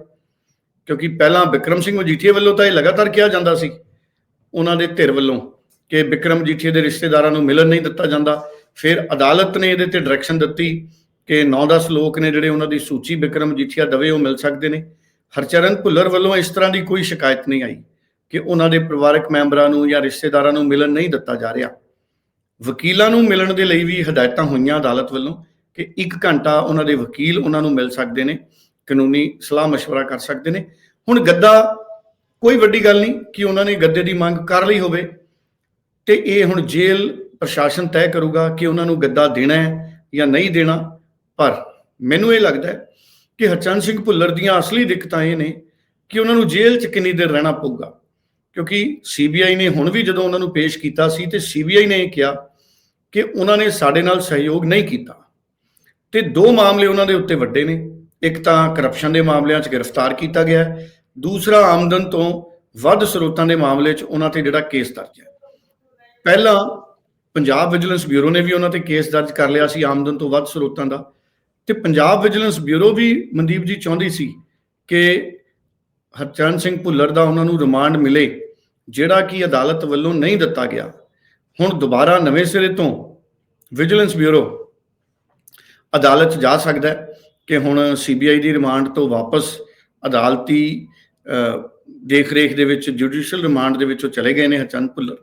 ਕਿਉਂਕਿ ਪਹਿਲਾਂ ਵਿਕਰਮ ਸਿੰਘ ਮਜੀਠੀਏ ਵੱਲੋਂ ਤਾਂ ਇਹ ਲਗਾਤਾਰ ਕਿਹਾ ਜਾਂਦਾ ਸੀ, ਉਹਨਾਂ ਦੇ ਧਿਰ ਵੱਲੋਂ ਕਿ ਵਿਕਰਮ ਮਜੀਠੀਏ ਦੇ ਰਿਸ਼ਤੇਦਾਰਾਂ ਨੂੰ ਮਿਲਣ ਨਹੀਂ ਦਿੱਤਾ ਜਾਂਦਾ ਫਿਰ ਅਦਾਲਤ ਨੇ ਇਹਦੇ ਤੇ ਡਾਇਰੈਕਸ਼ਨ ਦਿੱਤੀ ਕਿ 9-10 ਲੋਕ ਨੇ ਜਿਹੜੇ ਉਹਨਾਂ ਦੀ ਸੂਚੀ ਵਿਕਰਮ ਮਜੀਠੀਆ ਦਵੇ ਉਹ ਮਿਲ ਸਕਦੇ ਨੇ ਹਰਚਰਨ ਭੁੱਲਰ ਵੱਲੋਂ ਇਸ ਤਰ੍ਹਾਂ ਦੀ ਕੋਈ ਸ਼ਿਕਾਇਤ ਨਹੀਂ ਆਈ ਕਿ ਉਹਨਾਂ ਦੇ ਪਰਿਵਾਰਕ ਮੈਂਬਰਾਂ ਨੂੰ ਜਾਂ ਰਿਸ਼ਤੇਦਾਰਾਂ ਨੂੰ ਮਿਲਣ ਨਹੀਂ ਦਿੱਤਾ ਜਾ ਰਿਹਾ ਵਕੀਲਾਂ ਨੂੰ ਮਿਲਣ ਦੇ ਲਈ ਵੀ ਹਦਾਇਤਾਂ ਹੋਈਆਂ ਅਦਾਲਤ ਵੱਲੋਂ ਕਿ 1 ਘੰਟਾ ਉਹਨਾਂ ਦੇ ਵਕੀਲ ਉਹਨਾਂ ਨੂੰ ਮਿਲ ਸਕਦੇ ਨੇ ਕਾਨੂੰਨੀ ਸਲਾਹ مشورہ ਕਰ ਸਕਦੇ ਨੇ ਹੁਣ ਗੱਦਾ ਕੋਈ ਵੱਡੀ ਗੱਲ ਨਹੀਂ ਕਿ ਉਹਨਾਂ ਨੇ ਗੱਦੇ ਦੀ ਮੰਗ ਕਰ ਲਈ ਹੋਵੇ ਤੇ ਇਹ ਹੁਣ ਜੇਲ੍ਹ ਪ੍ਰਸ਼ਾਸਨ ਤੈਅ ਕਰੂਗਾ ਕਿ ਉਹਨਾਂ ਨੂੰ ਗੱਦਾ ਦੇਣਾ ਹੈ ਜਾਂ ਨਹੀਂ ਦੇਣਾ। ਪਰ ਮੈਨੂੰ ਇਹ ਲੱਗਦਾ ਹੈ ਕਿ ਹਰਚੰਦ ਸਿੰਘ ਭੁੱਲਰ ਦੀਆਂ ਅਸਲੀ ਦਿੱਕਤਾਂ ਇਹ ਨੇ ਕਿ ਉਹਨਾਂ ਨੂੰ ਜੇਲ੍ਹ 'ਚ ਕਿੰਨੀ ਦੇਰ ਰਹਿਣਾ ਪਊਗਾ। ਕਿਉਂਕਿ ਸੀਬੀਆਈ ਨੇ ਹੁਣ ਵੀ ਜਦੋਂ ਉਹਨਾਂ ਨੂੰ ਪੇਸ਼ ਕੀਤਾ ਸੀ ਤੇ ਸੀਬੀਆਈ ਨੇ ਇਹ ਕਿਹਾ ਕਿ ਉਹਨਾਂ ਨੇ ਸਾਡੇ ਨਾਲ ਸਹਿਯੋਗ ਨਹੀਂ ਕੀਤਾ। ਤੇ ਦੋ ਮਾਮਲੇ ਉਹਨਾਂ ਦੇ ਉੱਤੇ ਵੱਡੇ ਨੇ। ਇੱਕ ਤਾਂ ਕਰਪਸ਼ਨ ਦੇ ਮਾਮਲਿਆਂ 'ਚ ਗ੍ਰਿਫਤਾਰ ਕੀਤਾ ਗਿਆ ਦੂਸਰਾ ਆਮਦਨ ਤੋਂ ਵੱਧ ਸਰੋਤਾਂ ਦੇ ਮਾਮਲੇ 'ਚ ਉਹਨਾਂ ਤੇ ਜਿਹੜਾ ਕੇਸ ਦਰਜ ਹੈ। ਪਹਿਲਾਂ ਪੰਜਾਬ ਵਿਜੀਲੈਂਸ ਬਿਊਰੋ ਨੇ ਵੀ ਉਹਨਾਂ ਤੇ ਕੇਸ ਦਰਜ ਕਰ ਲਿਆ ਸੀ ਆਮਦਨ ਤੋਂ ਵੱਧ ਸਰੋਤਾਂ ਦਾ। ਤੇ ਪੰਜਾਬ ਵਿਜੀਲੈਂਸ ਬਿਊਰੋ ਵੀ ਮਨਦੀਪ ਜੀ ਚਾਹੁੰਦੀ ਸੀ ਕਿ ਹਰਚਰਨ ਸਿੰਘ ਭੁੱਲਰ ਦਾ ਉਹਨਾਂ ਨੂੰ ਰਿਮਾਂਡ ਮਿਲੇ, ਜਿਹੜਾ ਕਿ ਅਦਾਲਤ ਵੱਲੋਂ ਨਹੀਂ ਦਿੱਤਾ ਗਿਆ। ਹੁਣ ਦੁਬਾਰਾ ਨਵੇਂ ਸਿਰੇ ਤੋਂ ਵਿਜੀਲੈਂਸ ਬਿਊਰੋ ਅਦਾਲਤ 'ਚ ਜਾ ਸਕਦਾ ਹੈ ਕਿ ਹੁਣ ਸੀਬੀਆਈ ਦੀ ਰਿਮਾਂਡ ਤੋਂ ਵਾਪਸ ਅਦਾਲਤੀ ਦੇਖ-ਰੇਖ ਦੇ ਵਿੱਚ, ਜੁਡੀਸ਼ੀਅਲ ਰਿਮਾਂਡ ਦੇ ਵਿੱਚ ਉਹ ਚਲੇ ਗਏ ਨੇ ਹਰਚੰਦ ਭੁੱਲਰ।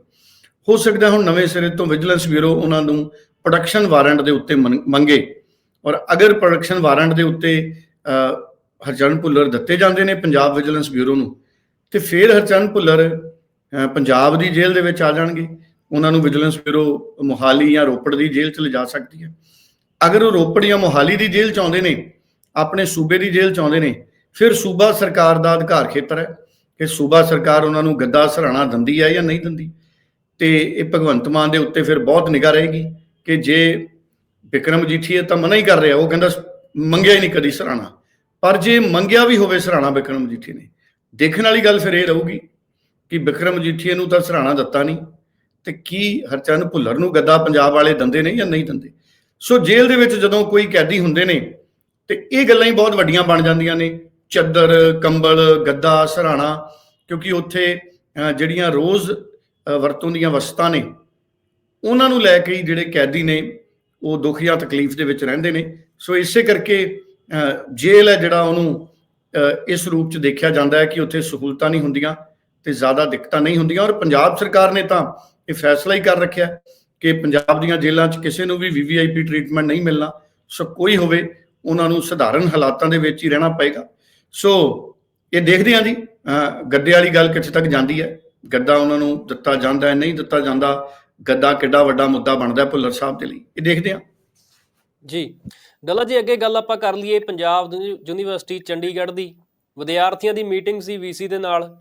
ਹੋ ਸਕਦਾ ਹੁਣ ਨਵੇਂ ਸਿਰੇ ਤੋਂ ਵਿਜੀਲੈਂਸ ਬਿਊਰੋ ਉਹਨਾਂ ਨੂੰ ਪ੍ਰੋਡਕਸ਼ਨ ਵਾਰੰਟ ਦੇ ਉੱਤੇ ਮੰਗ- ਮੰਗੇ। ਔਰ ਅਗਰ ਪ੍ਰੋਡਕਸ਼ਨ ਵਾਰੰਟ ਦੇ ਉੱਤੇ ਹਰਚਰਨ ਭੁੱਲਰ ਦਿੱਤੇ ਜਾਂਦੇ ਨੇ ਪੰਜਾਬ ਵਿਜੀਲੈਂਸ ਬਿਊਰੋ ਨੂੰ, ਤੇ ਫਿਰ ਹਰਚਰਨ ਭੁੱਲਰ ਪੰਜਾਬ ਦੀ ਜੇਲ੍ਹ ਦੇ ਵਿੱਚ ਆ ਜਾਣਗੇ। ਉਹਨਾਂ ਨੂੰ ਵਿਜੀਲੈਂਸ ਬਿਊਰੋ ਮੋਹਾਲੀ ਜਾਂ ਰੋਪੜ ਦੀ ਜੇਲ੍ਹ 'ਚ ਲਿਜਾ ਸਕਦੀ ਹੈ। ਅਗਰ ਉਹ ਰੋਪੜ ਜਾਂ ਮੋਹਾਲੀ ਦੀ ਜੇਲ੍ਹ 'ਚ ਆਉਂਦੇ ਨੇ, ਆਪਣੇ ਸੂਬੇ ਦੀ ਜੇਲ੍ਹ 'ਚ ਆਉਂਦੇ ਨੇ, ਫਿਰ ਸੂਬਾ ਸਰਕਾਰ ਦਾ ਅਧਿਕਾਰ ਖੇਤਰ ਹੈ ਕਿ ਸੂਬਾ ਸਰਕਾਰ ਉਹਨਾਂ ਨੂੰ ਗੱਦਾ ਸਰਾਣਾ ਦਿੰਦੀ ਹੈ ਜਾਂ ਨਹੀਂ ਦਿੰਦੀ। ਤੇ ਇਹ ਭਗਵੰਤ ਮਾਨ ਦੇ ਉੱਤੇ ਫਿਰ ਬਹੁਤ ਨਿਗਾਹ ਰਹੇਗੀ ਕਿ ਜੇ ਵਿਕਰਮ ਜੀਠੀਏ ਤਾਂ ਮਨਾ ਹੀ ਕਰ ਰਿਹਾ ਉਹ ਕਹਿੰਦਾ ਮੰਗਿਆ ਹੀ ਨਹੀਂ ਕਦੀ ਸਰਾਣਾ। ਪਰ ਜੇ ਮੰਗਿਆ ਵੀ ਹੋਵੇ ਸਰਾਣਾ ਵਿਕਰਮ ਜੀਠੀ ਨੇ ਦੇਖਣ ਵਾਲੀ ਗੱਲ ਫਿਰ ਇਹ ਰਹੂਗੀ ਕਿ ਵਿਕਰਮ ਜੀਠੀਏ ਨੂੰ ਤਾਂ ਸਰਾਣਾ ਦਿੱਤਾ ਨਹੀਂ ਤੇ ਕੀ ਹਰਚੰਦ ਭੁੱਲਰ ਨੂੰ ਗੱਦਾ ਪੰਜਾਬ ਵਾਲੇ ਦਿੰਦੇ ਨੇ ਜਾਂ ਨਹੀਂ ਦਿੰਦੇ? ਸੋ ਜੇਲ੍ਹ ਦੇ ਵਿੱਚ ਜਦੋਂ ਕੋਈ ਕੈਦੀ ਹੁੰਦੇ ਨੇ ਤੇ ਇਹ ਗੱਲਾਂ ਹੀ ਬਹੁਤ ਵੱਡੀਆਂ ਬਣ ਜਾਂਦੀਆਂ ਨੇ। ਚੱਦਰ ਕੰਬਲ ਗੱਦਾ ਸਰਾਣਾ ਕਿਉਂਕਿ ਉੱਥੇ ਅਹ, ਜਿਹੜੀਆਂ ਰੋਜ਼ ਵਰਤੋਂ ਦੀਆਂ ਵਸਤਾਂ ਨੇ। ਉਹਨਾਂ ਨੂੰ ਲੈ ਕੇ ਹੀ ਜਿਹੜੇ ਕੈਦੀ ਨੇ, ਉਹ ਦੁੱਖ ਜਾਂ ਤਕਲੀਫ ਦੇ ਵਿੱਚ ਰਹਿੰਦੇ ਨੇ। ਸੋ ਇਸੇ ਕਰਕੇ ਜੇਲ੍ਹ ਹੈ ਜਿਹੜਾ ਉਹਨੂੰ ਇਸ ਰੂਪ ਚ ਦੇਖਿਆ ਜਾਂਦਾ ਹੈ ਕਿ ਉੱਥੇ ਸਹੂਲਤਾਂ ਨਹੀਂ ਹੁੰਦੀਆਂ ਤੇ ਜ਼ਿਆਦਾ ਦਿੱਕਤਾਂ ਨਹੀਂ ਹੁੰਦੀਆਂ। ਔਰ ਪੰਜਾਬ ਸਰਕਾਰ ਨੇ ਤਾਂ ਇਹ ਫੈਸਲਾ ਹੀ ਕਰ ਰੱਖਿਆ ਕਿ ਪੰਜਾਬ ਦੀਆਂ ਜੇਲ੍ਹਾਂ 'ਚ ਕਿਸੇ ਨੂੰ ਵੀ ਵੀਵੀਆਈਪੀ ਟ੍ਰੀਟਮੈਂਟ ਨਹੀਂ ਮਿਲਣਾ। ਸੋ ਕੋਈ ਹੋਵੇ, ਉਹਨਾਂ ਨੂੰ ਸਧਾਰਨ ਹਾਲਾਤਾਂ ਦੇ ਵਿੱਚ ਹੀ ਰਹਿਣਾ ਪਏਗਾ। ਸੋ ਇਹ ਦੇਖਦੇ ਹਾਂ ਜੀ। ਗੱਦੇ ਵਾਲੀ ਗੱਲ ਕਿੱਥੇ ਤੱਕ ਜਾਂਦੀ ਹੈ। ਗੱਦਾ ਉਹਨਾਂ ਨੂੰ ਦਿੱਤਾ ਜਾਂਦਾ ਹੈ ਨਹੀਂ ਦਿੱਤਾ ਜਾਂਦਾ ਗੱਦਾ ਕਿੱਡਾ ਵੱਡਾ ਮੁੱਦਾ ਬਣਦਾ ਭੁੱਲਰ ਸਾਹਿਬ ਦੇ ਲਈ। ਇਹ ਦੇਖਦੇ ਹਾਂ। ਜੀ ਡੱਲਾ ਜੀ ਅੱਗੇ ਗੱਲ ਆਪਾਂ ਕਰ ਲਈਏ ਪੰਜਾਬ ਦੀ ਯੂਨੀਵਰਸਿਟੀ ਚੰਡੀਗੜ੍ਹ ਦੀ। ਵਿਦਿਆਰਥੀਆਂ ਦੀ ਮੀਟਿੰਗ ਸੀ ਵੀਸੀ ਦੇ ਨਾਲ।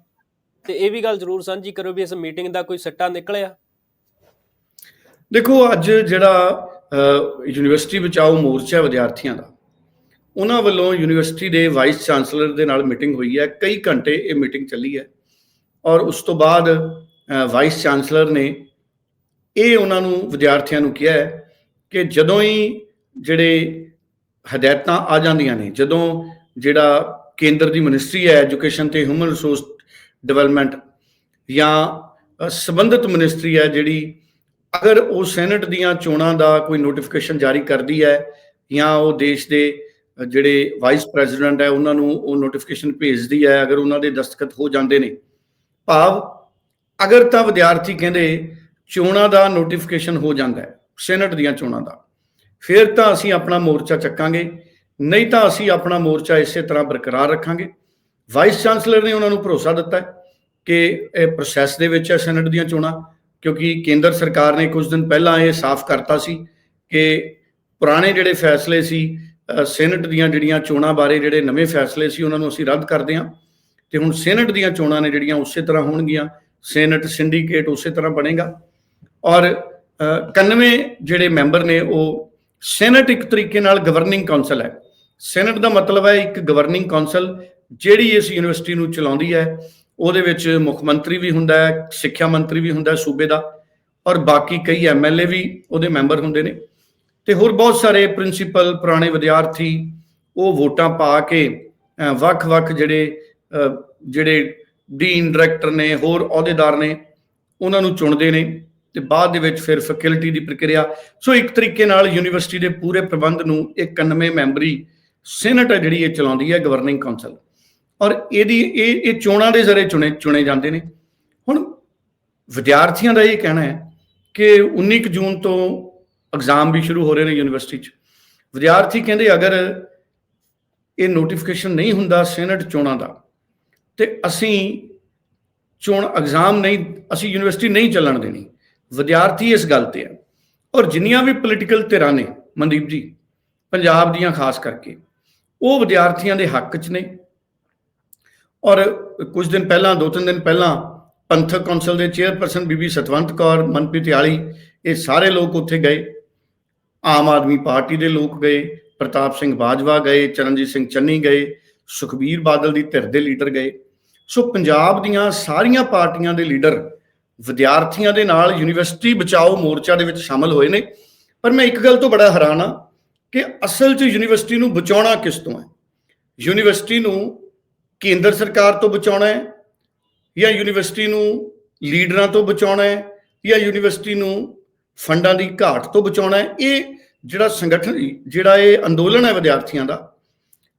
ਤੇ ਇਹ ਵੀ ਗੱਲ ਜ਼ਰੂਰ ਸਾਂਝੀ ਕਰੋ ਵੀ ਇਸ ਮੀਟਿੰਗ ਦਾ ਕੋਈ ਸੱਟਾ ਨਿਕਲਿਆ। ਦੇਖੋ ਅੱਜ ਜਿਹੜਾ ਯੂਨੀਵਰਸਿਟੀ ਬਚਾਓ ਮੋਰਚਾ ਵਿਦਿਆਰਥੀਆਂ ਦਾ। ਉਹਨਾਂ ਵੱਲੋਂ ਯੂਨੀਵਰਸਿਟੀ ਦੇ ਵਾਈਸ ਚਾਂਸਲਰ ਦੇ ਨਾਲ ਮੀਟਿੰਗ ਹੋਈ ਹੈ। ਕਈ ਘੰਟੇ ਇਹ ਮੀਟਿੰਗ ਚੱਲੀ ਹੈ। ਔਰ ਉਸ ਤੋਂ ਬਾਅਦ ਵਾਈਸ ਚਾਂਸਲਰ ਨੇ ਇਹ ਉਹਨਾਂ ਨੂੰ ਵਿਦਿਆਰਥੀਆਂ ਨੂੰ ਕਿਹਾ ਹੈ ਕਿ ਜਦੋਂ ਹੀ ਜਿਹੜੇ ਹਦਾਇਤਾਂ ਆ ਜਾਂਦੀਆਂ ਨੇ, ਜਦੋਂ ਜਿਹੜਾ ਕੇਂਦਰ ਦੀ ਮਿਨਿਸਟਰੀ ਹੈ ਐਜੂਕੇਸ਼ਨ ਤੇ ਹਿਊਮਨ ਰਿਸੋਰਸ ਡਿਵੈਲਪਮੈਂਟ ਜਾਂ ਸੰਬੰਧਿਤ ਮਿਨਿਸਟਰੀ ਹੈ ਜਿਹੜੀ, ਅਗਰ ਉਹ ਸੈਨੇਟ ਦੀਆਂ ਚੋਣਾਂ ਦਾ ਕੋਈ ਨੋਟੀਫਿਕੇਸ਼ਨ ਜਾਰੀ ਕਰਦੀ ਹੈ ਜਾਂ ਉਹ ਦੇਸ਼ ਦੇ ਜਿਹੜੇ ਵਾਈਸ ਪ੍ਰੈਜ਼ੀਡੈਂਟ ਹੈ, ਉਹਨਾਂ ਨੂੰ ਉਹ ਨੋਟੀਫਿਕੇਸ਼ਨ ਭੇਜਦੀ ਹੈ, ਅਗਰ ਉਹਨਾਂ ਦੇ ਦਸਤਖਤ ਹੋ ਜਾਂਦੇ ਨੇ ਭਾਵ ਅਗਰ ਤਾਂ ਵਿਦਿਆਰਥੀ ਕਹਿੰਦੇ ਚੋਣਾਂ ਦਾ ਨੋਟੀਫਿਕੇਸ਼ਨ ਹੋ ਜਾਂਦਾ ਹੈ ਸੈਨੇਟ ਦੀਆਂ ਚੋਣਾਂ ਦਾ ਫਿਰ ਤਾਂ ਅਸੀਂ ਆਪਣਾ ਮੋਰਚਾ ਚੱਕਾਂਗੇ ਨਹੀਂ ਤਾਂ ਅਸੀਂ ਆਪਣਾ ਮੋਰਚਾ ਇਸੇ ਤਰ੍ਹਾਂ ਬਰਕਰਾਰ ਰੱਖਾਂਗੇ। ਵਾਈਸ ਚਾਂਸਲਰ ਨੇ ਉਹਨਾਂ ਨੂੰ ਭਰੋਸਾ ਦਿੱਤਾ ਹੈ ਕਿ ਇਹ ਪ੍ਰੋਸੈਸ ਦੇ ਵਿੱਚ ਹੈ ਸੈਨੇਟ ਦੀਆਂ ਚੋਣਾਂ ਕਿਉਂਕਿ ਕੇਂਦਰ ਸਰਕਾਰ ਨੇ ਕੁਝ ਦਿਨ ਪਹਿਲਾਂ ਇਹ ਸਾਫ਼ ਕਰਤਾ ਸੀ ਕਿ ਪੁਰਾਣੇ ਜਿਹੜੇ ਫੈਸਲੇ ਸੀ ਅ, ਸੈਨੇਟ ਦੀਆਂ ਜਿਹੜੀਆਂ ਚੋਣਾਂ ਬਾਰੇ ਜਿਹੜੇ ਨਵੇਂ ਫੈਸਲੇ ਸੀ ਉਹਨਾਂ ਨੂੰ ਅਸੀਂ ਰੱਦ ਕਰਦੇ ਹਾਂ। ਤੇ ਹੁਣ ਸੈਨੇਟ ਦੀਆਂ ਚੋਣਾਂ ਨੇ ਜਿਹੜੀਆਂ ਉਸੇ ਤਰ੍ਹਾਂ ਹੋਣਗੀਆਂ ਸੈਨੇਟ ਸਿੰਡੀਕੇਟ ਉਸੇ ਤਰ੍ਹਾਂ ਬਣੇਗਾ। ਔਰ ਅ, 91 ਜਿਹੜੇ ਮੈਂਬਰ ਨੇ ਉਹ ਸੈਨੇਟ ਇੱਕ ਤਰੀਕੇ ਨਾਲ ਗਵਰਨਿੰਗ ਕਾਉਂਸਲ ਹੈ। ਸੈਨੇਟ ਦਾ ਮਤਲਬ ਹੈ ਇੱਕ ਗਵਰਨਿੰਗ ਕਾਉਂਸਲ ਜਿਹੜੀ ਇਸ ਯੂਨੀਵਰਸਿਟੀ ਨੂੰ ਚਲਾਉਂਦੀ ਹੈ। ਉਹਦੇ ਵਿੱਚ ਮੁੱਖ ਮੰਤਰੀ ਵੀ ਹੁੰਦਾ ਹੈ ਸਿੱਖਿਆ ਮੰਤਰੀ ਵੀ ਹੁੰਦਾ ਹੈ ਸੂਬੇ ਦਾ ਔਰ ਬਾਕੀ ਕਈ ਐਮਐਲਏ ਵੀ ਉਹਦੇ ਮੈਂਬਰ ਹੁੰਦੇ ਨੇ। ਤੇ ਹੋਰ ਬਹੁਤ ਸਾਰੇ ਪ੍ਰਿੰਸੀਪਲ ਪੁਰਾਣੇ ਵਿਦਿਆਰਥੀ ਉਹ ਵੋਟਾਂ ਪਾ ਕੇ ਵੱਖ-ਵੱਖ ਜਿਹੜੇ ਜਿਹੜੇ ਡੀਨ ਡਾਇਰੈਕਟਰ ਨੇ, ਹੋਰ ਅਹੁਦੇਦਾਰ ਨੇ, ਉਹਨਾਂ ਨੂੰ ਚੁਣਦੇ ਨੇ ਤੇ ਬਾਅਦ ਦੇ ਵਿੱਚ ਫਿਰ ਫੈਕਲਟੀ ਦੀ ਪ੍ਰਕਿਰਿਆ। ਸੋ ਇੱਕ ਤਰੀਕੇ ਨਾਲ ਯੂਨੀਵਰਸਿਟੀ ਦੇ ਪੂਰੇ ਪ੍ਰਬੰਧ ਨੂੰ 91 ਮੈਂਬਰੀ ਸੈਨੇਟ ਹੈ ਜਿਹੜੀ ਇਹ ਚਲਾਉਂਦੀ ਹੈ ਗਵਰਨਿੰਗ ਕਾਉਂਸਲ ਔਰ ਇਹਦੀ ਇਹ ਇਹ ਚੋਣਾਂ ਦੇ ਜ਼ਰੇ ਚੁਣੇ ਚੁਣੇ ਜਾਂਦੇ ਨੇ। ਹੁਣ ਵਿਦਿਆਰਥੀਆਂ ਦਾ ਇਹ ਕਹਿਣਾ ਹੈ ਕਿ 19 ਕੁ ਜੂਨ ਤੋਂ ਐਗਜ਼ਾਮ ਵੀ ਸ਼ੁਰੂ ਹੋ ਰਹੇ ਨੇ ਯੂਨੀਵਰਸਿਟੀ 'ਚ। ਵਿਦਿਆਰਥੀ ਕਹਿੰਦੇ ਅਗਰ ਇਹ ਨੋਟੀਫਿਕੇਸ਼ਨ ਨਹੀਂ ਹੁੰਦਾ ਸੈਨੇਟ ਚੋਣਾਂ ਦਾ ਤੇ ਅਸੀਂ ਚੋਣ ਐਗਜ਼ਾਮ ਨਹੀਂ, ਅਸੀਂ ਯੂਨੀਵਰਸਿਟੀ ਨਹੀਂ ਚੱਲਣ ਦੇਣੀ। ਵਿਦਿਆਰਥੀ ਇਸ ਗੱਲ ਤੇ ਹੈ ਔਰ ਜਿੰਨੀਆਂ ਵੀ ਪੋਲੀਟੀਕਲ ਧਿਰਾਂ ਨੇ, ਮਨਦੀਪ ਜੀ, ਪੰਜਾਬ ਦੀਆਂ ਖਾਸ ਕਰਕੇ, ਉਹ ਵਿਦਿਆਰਥੀਆਂ ਦੇ ਹੱਕ 'ਚ ਨੇ। ਔਰ ਕੁਝ ਦਿਨ ਪਹਿਲਾਂ, ਦੋ ਤਿੰਨ ਦਿਨ ਪਹਿਲਾਂ, ਪੰਥਕ ਕੌਂਸਲ ਦੇ ਚੇਅਰਪਰਸਨ ਬੀਬੀ ਸਤਵੰਤ ਕੌਰ, ਮਨਪ੍ਰੀਤ ਯਾਲੀ, ਇਹ ਸਾਰੇ ਲੋਕ ਉੱਥੇ ਗਏ। ਆਮ ਆਦਮੀ ਪਾਰਟੀ ਦੇ ਲੋਕ ਗਏ, ਪ੍ਰਤਾਪ ਸਿੰਘ ਬਾਜਵਾ ਗਏ, ਚਰਨਜੀਤ ਸਿੰਘ ਚੰਨੀ ਗਏ, ਸੁਖਬੀਰ ਬਾਦਲ ਦੀ ਧਿਰ ਦੇ ਲੀਡਰ ਗਏ। ਸੋ ਪੰਜਾਬ ਦੀਆਂ ਸਾਰੀਆਂ ਪਾਰਟੀਆਂ ਦੇ ਲੀਡਰ ਵਿਦਿਆਰਥੀਆਂ ਦੇ ਨਾਲ ਯੂਨੀਵਰਸਿਟੀ ਬਚਾਓ ਮੋਰਚਾ ਦੇ ਵਿੱਚ ਸ਼ਾਮਲ ਹੋਏ ਨੇ। ਪਰ ਮੈਂ ਇੱਕ ਗੱਲ ਤੋਂ ਬੜਾ ਹੈਰਾਨ ਆ ਕਿ ਅਸਲ 'ਚ ਯੂਨੀਵਰਸਿਟੀ ਨੂੰ ਬਚਾਉਣਾ ਕਿਸ ਤੋਂ ਹੈ? ਯੂਨੀਵਰਸਿਟੀ ਨੂੰ ਕੇਂਦਰ ਸਰਕਾਰ ਤੋਂ ਬਚਾਉਣਾ ਹੈ ਜਾਂ ਯੂਨੀਵਰਸਿਟੀ ਨੂੰ ਲੀਡਰਾਂ ਤੋਂ ਬਚਾਉਣਾ ਹੈ ਜਾਂ ਯੂਨੀਵਰਸਿਟੀ ਨੂੰ ਫੰਡਾਂ ਦੀ ਘਾਟ ਤੋਂ ਬਚਾਉਣਾ ਹੈ? ਇਹ ਜਿਹੜਾ ਸੰਗਠਨ, ਜਿਹੜਾ ਇਹ ਅੰਦੋਲਨ ਹੈ ਵਿਦਿਆਰਥੀਆਂ ਦਾ,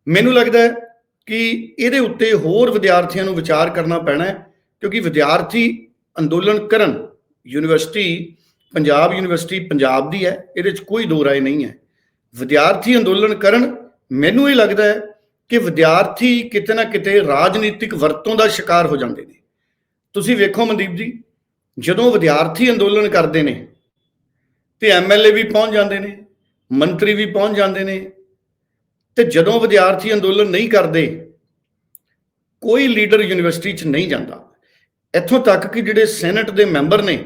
ਮੈਨੂੰ ਲੱਗਦਾ ਹੈ ਕਿ ਇਹਦੇ ਉੱਤੇ ਹੋਰ ਵਿਦਿਆਰਥੀਆਂ ਨੂੰ ਵਿਚਾਰ ਕਰਨਾ ਪੈਣਾ ਹੈ, ਕਿਉਂਕਿ ਵਿਦਿਆਰਥੀ ਅੰਦੋਲਨ ਕਰਨ ਯੂਨੀਵਰਸਿਟੀ, ਪੰਜਾਬ ਯੂਨੀਵਰਸਿਟੀ ਪੰਜਾਬ ਦੀ ਹੈ, ਇਹਦੇ 'ਚ ਕੋਈ ਦੋ ਰਾਏ ਨਹੀਂ ਹੈ। ਵਿਦਿਆਰਥੀ ਅੰਦੋਲਨ ਕਰਨ, ਮੈਨੂੰ ਇਹ ਲੱਗਦਾ ਹੈ ਕਿ ਵਿਦਿਆਰਥੀ ਕਿਤੇ ਨਾ ਕਿਤੇ ਰਾਜਨੀਤਿਕ ਵਰਤੋਂ ਦਾ ਸ਼ਿਕਾਰ ਹੋ ਜਾਂਦੇ ਨੇ। ਤੁਸੀਂ ਵੇਖੋ ਮਨਦੀਪ ਜੀ, ਜਦੋਂ ਵਿਦਿਆਰਥੀ ਅੰਦੋਲਨ ਕਰਦੇ ਨੇ, ਤੇ ਐਮਐਲਏ ਵੀ ਪਹੁੰਚ ਜਾਂਦੇ ਨੇ, ਮੰਤਰੀ ਵੀ ਪਹੁੰਚ ਜਾਂਦੇ ਨੇ ਤੇ ਜਦੋਂ ਵਿਦਿਆਰਥੀ ਅੰਦੋਲਨ ਨਹੀਂ ਕਰਦੇ, ਕੋਈ ਲੀਡਰ ਯੂਨੀਵਰਸਿਟੀ 'ਚ ਨਹੀਂ ਜਾਂਦਾ। ਇੱਥੋਂ ਤੱਕ ਕਿ ਜਿਹੜੇ ਸੈਨੇਟ ਦੇ ਮੈਂਬਰ ਨੇ,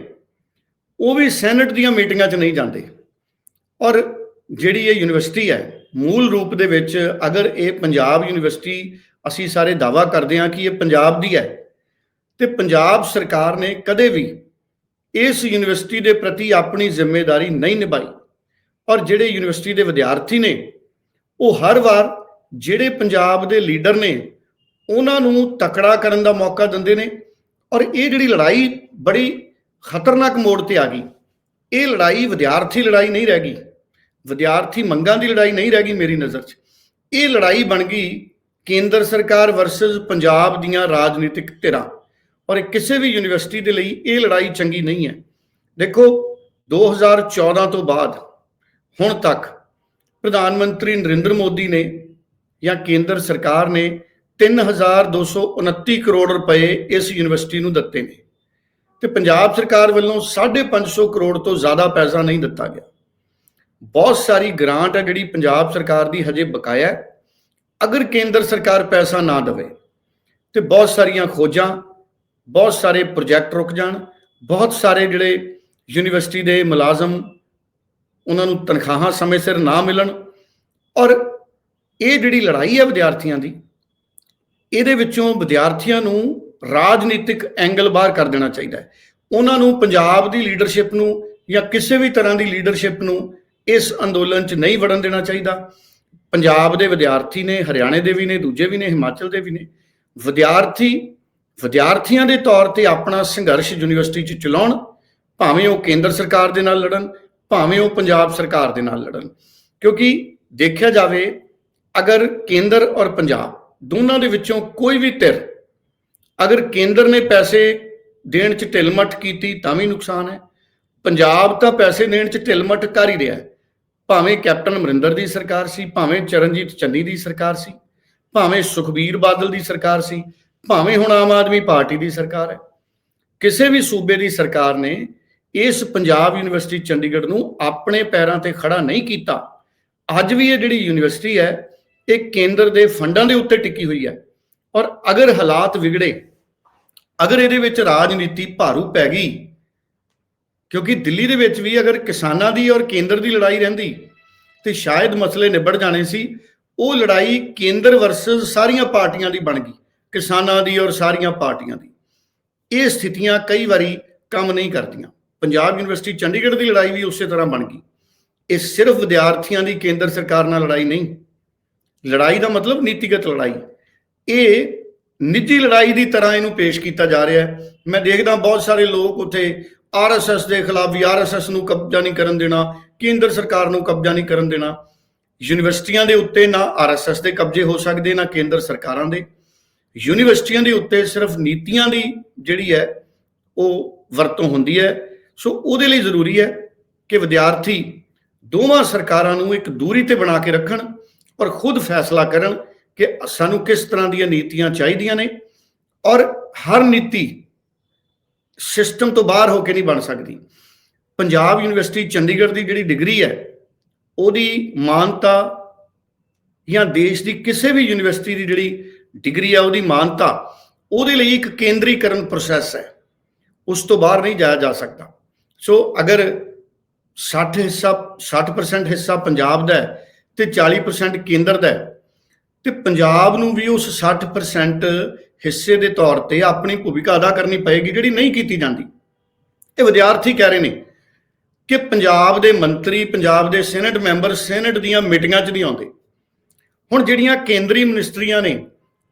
ਉਹ ਵੀ ਸੈਨੇਟ ਦੀਆਂ ਮੀਟਿੰਗਾਂ 'ਚ ਨਹੀਂ ਜਾਂਦੇ। ਔਰ ਜਿਹੜੀ ਇਹ ਯੂਨੀਵਰਸਿਟੀ ਹੈ, ਮੂਲ ਰੂਪ ਦੇ ਵਿੱਚ ਅਗਰ ਇਹ ਪੰਜਾਬ ਯੂਨੀਵਰਸਿਟੀ ਅਸੀਂ ਸਾਰੇ ਦਾਵਾ ਕਰਦੇ ਹਾਂ ਕਿ ਇਹ ਪੰਜਾਬ ਦੀ ਹੈ, ਤੇ ਪੰਜਾਬ ਸਰਕਾਰ ਨੇ ਕਦੇ ਵੀ ਇਸ ਯੂਨੀਵਰਸਿਟੀ ਦੇ ਪ੍ਰਤੀ ਆਪਣੀ ਜ਼ਿੰਮੇਵਾਰੀ ਨਹੀਂ ਨਿਭਾਈ। ਔਰ ਜਿਹੜੇ ਯੂਨੀਵਰਸਿਟੀ ਦੇ ਵਿਦਿਆਰਥੀ ਨੇ ਉਹ ਹਰ ਵਾਰ ਜਿਹੜੇ ਪੰਜਾਬ ਦੇ ਲੀਡਰ ਨੇ, ਉਹਨਾਂ ਨੂੰ ਤਕੜਾ ਕਰਨ ਦਾ ਮੌਕਾ ਦਿੰਦੇ ਨੇ ਔਰ ਇਹ ਜਿਹੜੀ ਲੜਾਈ ਬੜੀ ਖਤਰਨਾਕ ਮੋੜ ਤੇ ਆ ਗਈ। ਇਹ ਲੜਾਈ ਵਿਦਿਆਰਥੀ ਲੜਾਈ ਨਹੀਂ ਰਹਿ ਗਈ। ਵਿਦਿਆਰਥੀ ਮੰਗਾਂ ਦੀ ਲੜਾਈ ਨਹੀਂ ਰਹਿ ਗਈ ਮੇਰੀ ਨਜ਼ਰ 'ਚ। ਇਹ ਲੜਾਈ ਬਣ ਗਈ ਕੇਂਦਰ ਸਰਕਾਰ ਵਰਸਸ ਪੰਜਾਬ ਦੀਆਂ ਰਾਜਨੀਤਿਕ ਧਿਰਾਂ। ਔਰ ਇਹ ਕਿਸੇ ਵੀ ਯੂਨੀਵਰਸਿਟੀ ਦੇ ਲਈ ਇਹ ਲੜਾਈ ਚੰਗੀ ਨਹੀਂ ਹੈ। ਦੇਖੋ 2014 ਤੋਂ ਬਾਅਦ, ਹੁਣ ਤੱਕ ਪ੍ਰਧਾਨ ਮੰਤਰੀ ਨਰਿੰਦਰ ਮੋਦੀ ਨੇ ਜਾਂ ਕੇਂਦਰ ਸਰਕਾਰ ਨੇ 3229 ਕਰੋੜ ਰੁਪਏ ਇਸ ਯੂਨੀਵਰਸਿਟੀ ਨੂੰ ਦਿੱਤੇ ਨੇ। ਤੇ ਪੰਜਾਬ ਸਰਕਾਰ ਵੱਲੋਂ 550 ਕਰੋੜ ਤੋਂ ਜ਼ਿਆਦਾ ਪੈਸਾ ਨਹੀਂ ਦਿੱਤਾ ਗਿਆ। ਬਹੁਤ ਸਾਰੀ ਗ੍ਰਾਂਟ ਹੈ ਜਿਹੜੀ ਪੰਜਾਬ ਸਰਕਾਰ ਦੀ ਹਜੇ ਬਕਾਇਆ ਹੈ। ਅਗਰ ਕੇਂਦਰ ਸਰਕਾਰ ਪੈਸਾ ਨਾ ਦੇਵੇ ਤੇ ਬਹੁਤ ਸਾਰੀਆਂ ਖੋਜਾਂ, ਬਹੁਤ ਸਾਰੇ ਪ੍ਰੋਜੈਕਟ ਰੁਕ ਜਾਣ, ਬਹੁਤ ਸਾਰੇ ਜਿਹੜੇ ਯੂਨੀਵਰਸਿਟੀ ਦੇ ਮੁਲਾਜ਼ਮ ਉਹਨਾਂ ਨੂੰ ਤਨਖਾਹਾਂ ਸਮੇਂ ਸਿਰ ਨਾ ਮਿਲਣ। ਔਰ ਇਹ ਜਿਹੜੀ ਲੜਾਈ ਹੈ ਵਿਦਿਆਰਥੀਆਂ ਦੀ, ਇਹਦੇ ਵਿੱਚੋਂ ਵਿਦਿਆਰਥੀਆਂ ਨੂੰ ਰਾਜਨੀਤਿਕ ਐਂਗਲ ਬਾਹਰ ਕਰ ਦੇਣਾ ਚਾਹੀਦਾ ਹੈ। ਉਹਨਾਂ ਨੂੰ ਪੰਜਾਬ ਦੀ ਲੀਡਰਸ਼ਿਪ ਨੂੰ ਜਾਂ ਕਿਸੇ ਵੀ ਤਰ੍ਹਾਂ ਦੀ ਲੀਡਰਸ਼ਿਪ ਨੂੰ ਇਸ ਅੰਦੋਲਨ 'ਚ ਨਹੀਂ ਵੜਨ ਦੇਣਾ ਚਾਹੀਦਾ। ਪੰਜਾਬ ਦੇ ਵਿਦਿਆਰਥੀ ਨੇ, ਹਰਿਆਣੇ ਦੇ ਵੀ ਨੇ, ਦੂਜੇ ਵੀ ਨੇ, ਹਿਮਾਚਲ ਦੇ ਵੀ ਨੇ। ਵਿਦਿਆਰਥੀ, ਵਿਦਿਆਰਥੀਆਂ ਦੇ ਤੌਰ ਤੇ ਆਪਣਾ ਸੰਘਰਸ਼ ਯੂਨੀਵਰਸਿਟੀ 'ਚ ਚਲਾਉਣ, ਭਾਵੇਂ ਉਹ ਕੇਂਦਰ ਸਰਕਾਰ ਦੇ ਨਾਲ ਲੜਨ ਭਾਵੇਂ ਉਹ ਪੰਜਾਬ ਸਰਕਾਰ ਦੇ ਨਾਲ ਲੜਨ। ਕਿਉਂਕਿ ਦੇਖਿਆ ਜਾਵੇ, ਅਗਰ ਕੇਂਦਰ ਔਰ ਪੰਜਾਬ ਦੋਨਾਂ ਦੇ ਵਿੱਚੋਂ ਕੋਈ ਵੀ ਧਿਰ ਅਗਰ ਕੇਂਦਰ ਨੇ ਪੈਸੇ ਦੇਣ 'ਚ ਢਿਲਮਟ ਕੀਤੀ ਤਾਂ ਵੀ ਨੁਕਸਾਨ ਹੈ। ਪੰਜਾਬ ਤਾਂ ਪੈਸੇ ਦੇਣ 'ਚ ਢਿਲਮਟ ਕਰ ਹੀ ਰਿਹਾ ਭਾਵੇਂ ਕੈਪਟਨ ਅਮਰਿੰਦਰ ਦੀ ਸਰਕਾਰ ਸੀ, ਭਾਵੇਂ ਚਰਨਜੀਤ ਚੰਨੀ ਦੀ ਸਰਕਾਰ ਸੀ, ਭਾਵੇਂ ਸੁਖਬੀਰ ਬਾਦਲ ਦੀ ਸਰਕਾਰ ਸੀ, ਭਾਵੇਂ ਹੁਣ ਆਮ ਆਦਮੀ ਪਾਰਟੀ ਦੀ ਸਰਕਾਰ ਹੈ। ਕਿਸੇ ਵੀ ਸੂਬੇ ਦੀ ਸਰਕਾਰ ਨੇ ਇਸ ਪੰਜਾਬ ਯੂਨੀਵਰਸਿਟੀ ਚੰਡੀਗੜ੍ਹ ਨੂੰ ਆਪਣੇ ਪੈਰਾਂ ਤੇ ਖੜਾ ਨਹੀਂ ਕੀਤਾ, ਅੱਜ ਵੀ ਇਹ ਜਿਹੜੀ ਯੂਨੀਵਰਸਿਟੀ ਹੈ, ਇਹ ਕੇਂਦਰ ਦੇ ਫੰਡਾਂ ਦੇ ਉੱਤੇ ਟਿੱਕੀ ਹੋਈ ਹੈ। ਔਰ ਅਗਰ ਹਾਲਾਤ ਵਿਗੜੇ, ਅਗਰ ਇਹਦੇ ਵਿੱਚ ਰਾਜਨੀਤੀ ਭਾਰੂ ਪੈ ਗਈ, ਕਿਉਂਕਿ ਦਿੱਲੀ ਦੇ ਵਿੱਚ ਵੀ ਅਗਰ ਕਿਸਾਨਾਂ ਦੀ ਔਰ ਕੇਂਦਰ ਦੀ ਲੜਾਈ ਰਹਿੰਦੀ, ਤੇ ਸ਼ਾਇਦ ਮਸਲੇ ਨਿਬੜ ਜਾਣੇ ਸੀ, ਉਹ ਲੜਾਈ ਕੇਂਦਰ ਵਰਸਸ ਸਾਰੀਆਂ ਪਾਰਟੀਆਂ ਦੀ ਬਣ ਗਈ, ਕਿਸਾਨਾਂ ਦੀ ਔਰ ਸਾਰੀਆਂ ਪਾਰਟੀਆਂ ਦੀ। ਇਹ ਸਥਿਤੀਆਂ ਕਈ ਵਾਰੀ ਕੰਮ ਨਹੀਂ ਕਰਦੀਆਂ। ਪੰਜਾਬ ਯੂਨੀਵਰਸਿਟੀ ਚੰਡੀਗੜ੍ਹ ਦੀ ਲੜਾਈ ਵੀ ਉਸੇ ਤਰ੍ਹਾਂ ਬਣ ਗਈ। ਇਹ ਸਿਰਫ ਵਿਦਿਆਰਥੀਆਂ ਦੀ ਕੇਂਦਰ ਸਰਕਾਰ ਨਾਲ ਲੜਾਈ ਨਹੀਂ। ਲੜਾਈ ਦਾ ਮਤਲਬ ਨੀਤੀਗਤ ਲੜਾਈ। ਇਹ ਨਿੱਜੀ ਲੜਾਈ ਦੀ ਤਰ੍ਹਾਂ ਇਹਨੂੰ ਪੇਸ਼ ਕੀਤਾ ਜਾ ਰਿਹਾ ਹੈ। ਮੈਂ ਦੇਖਦਾ ਬਹੁਤ ਸਾਰੇ ਲੋਕ ਉੱਥੇ ਆਰਐਸਐਸ ਦੇ ਖਿਲਾਫ ਵੀ ਆਰਐਸਐਸ ਨੂੰ ਕਬਜ਼ਾ ਨਹੀਂ ਕਰਨ ਦੇਣਾ, ਕੇਂਦਰ ਸਰਕਾਰ ਨੂੰ ਕਬਜ਼ਾ ਨਹੀਂ ਕਰਨ ਦੇਣਾ। ਯੂਨੀਵਰਸਿਟੀਆਂ ਦੇ ਉੱਤੇ ਨਾ ਆਰਐਸਐਸ ਦੇ ਕਬਜ਼ੇ ਹੋ ਸਕਦੇ, ਨਾ ਕੇਂਦਰ ਸਰਕਾਰਾਂ ਦੇ। ਯੂਨੀਵਰਸਿਟੀਆਂ ਦੇ ਉੱਤੇ ਸਿਰਫ ਨੀਤੀਆਂ ਦੀ ਜਿਹੜੀ ਹੈ, ਉਹ ਵਰਤੋਂ ਹੁੰਦੀ ਹੈ। ਸੋ ਉਹਦੇ ਲਈ ਜ਼ਰੂਰੀ ਹੈ ਕਿ ਵਿਦਿਆਰਥੀ ਦੋਵਾਂ ਸਰਕਾਰਾਂ ਨੂੰ ਇੱਕ ਦੂਰੀ ਤੇ ਬਣਾ ਕੇ ਰੱਖਣ ਔਰ ਖੁਦ ਫੈਸਲਾ ਕਰਨ ਕਿ ਸਾਨੂੰ ਕਿਸ ਤਰ੍ਹਾਂ ਦੀਆਂ ਨੀਤੀਆਂ ਚਾਹੀਦੀਆਂ ਨੇ ਔਰ ਹਰ ਨੀਤੀ ਸਿਸਟਮ ਤੋਂ ਬਾਹਰ ਹੋ ਕੇ ਨਹੀਂ ਬਣ ਸਕਦੀ। ਪੰਜਾਬ ਯੂਨੀਵਰਸਿਟੀ ਚੰਡੀਗੜ੍ਹ ਦੀ ਜਿਹੜੀ ਡਿਗਰੀ ਹੈ, ਉਹਦੀ ਮਾਨਤਾ ਜਾਂ ਦੇਸ਼ ਦੀ ਕਿਸੇ ਵੀ ਯੂਨੀਵਰਸਿਟੀ ਦੀ ਜਿਹੜੀ ਡਿਗਰੀ ਹੈ ਉਹਦੀ ਮਾਨਤਾ, ਉਹਦੇ ਲਈ ਇੱਕ ਕੇਂਦਰੀਕਰਨ ਪ੍ਰੋਸੈਸ ਹੈ। ਉਸ ਤੋਂ ਬਾਹਰ ਨਹੀਂ ਜਾਇਆ ਜਾ ਸਕਦਾ। ਸੋ ਅਗਰ 60 ਹਿੱਸਾ 60% ਹਿੱਸਾ ਪੰਜਾਬ ਦਾ ਹੈ ਤੇ 40% ਕੇਂਦਰ ਦਾ ਹੈ, ਤੇ ਪੰਜਾਬ ਨੂੰ ਵੀ ਉਸ 60% ਹਿੱਸੇ ਦੇ ਤੌਰ ਤੇ ਆਪਣੀ ਭੂਮਿਕਾ ਅਦਾ ਕਰਨੀ ਪਏਗੀ ਜਿਹੜੀ ਨਹੀਂ ਕੀਤੀ ਜਾਂਦੀ। ਇਹ ਵਿਦਿਆਰਥੀ ਕਹਿ ਰਹੇ ਨੇ ਕਿ ਪੰਜਾਬ ਦੇ ਮੰਤਰੀ, ਪੰਜਾਬ ਦੇ ਸੈਨੇਟ ਮੈਂਬਰ ਸੈਨੇਟ ਦੀਆਂ ਮੀਟਿੰਗਾਂ 'ਚ ਨਹੀਂ ਆਉਂਦੇ। ਹੁਣ ਜਿਹੜੀਆਂ ਕੇਂਦਰੀ ਮਿਨਿਸਟਰੀਆਂ ਨੇ,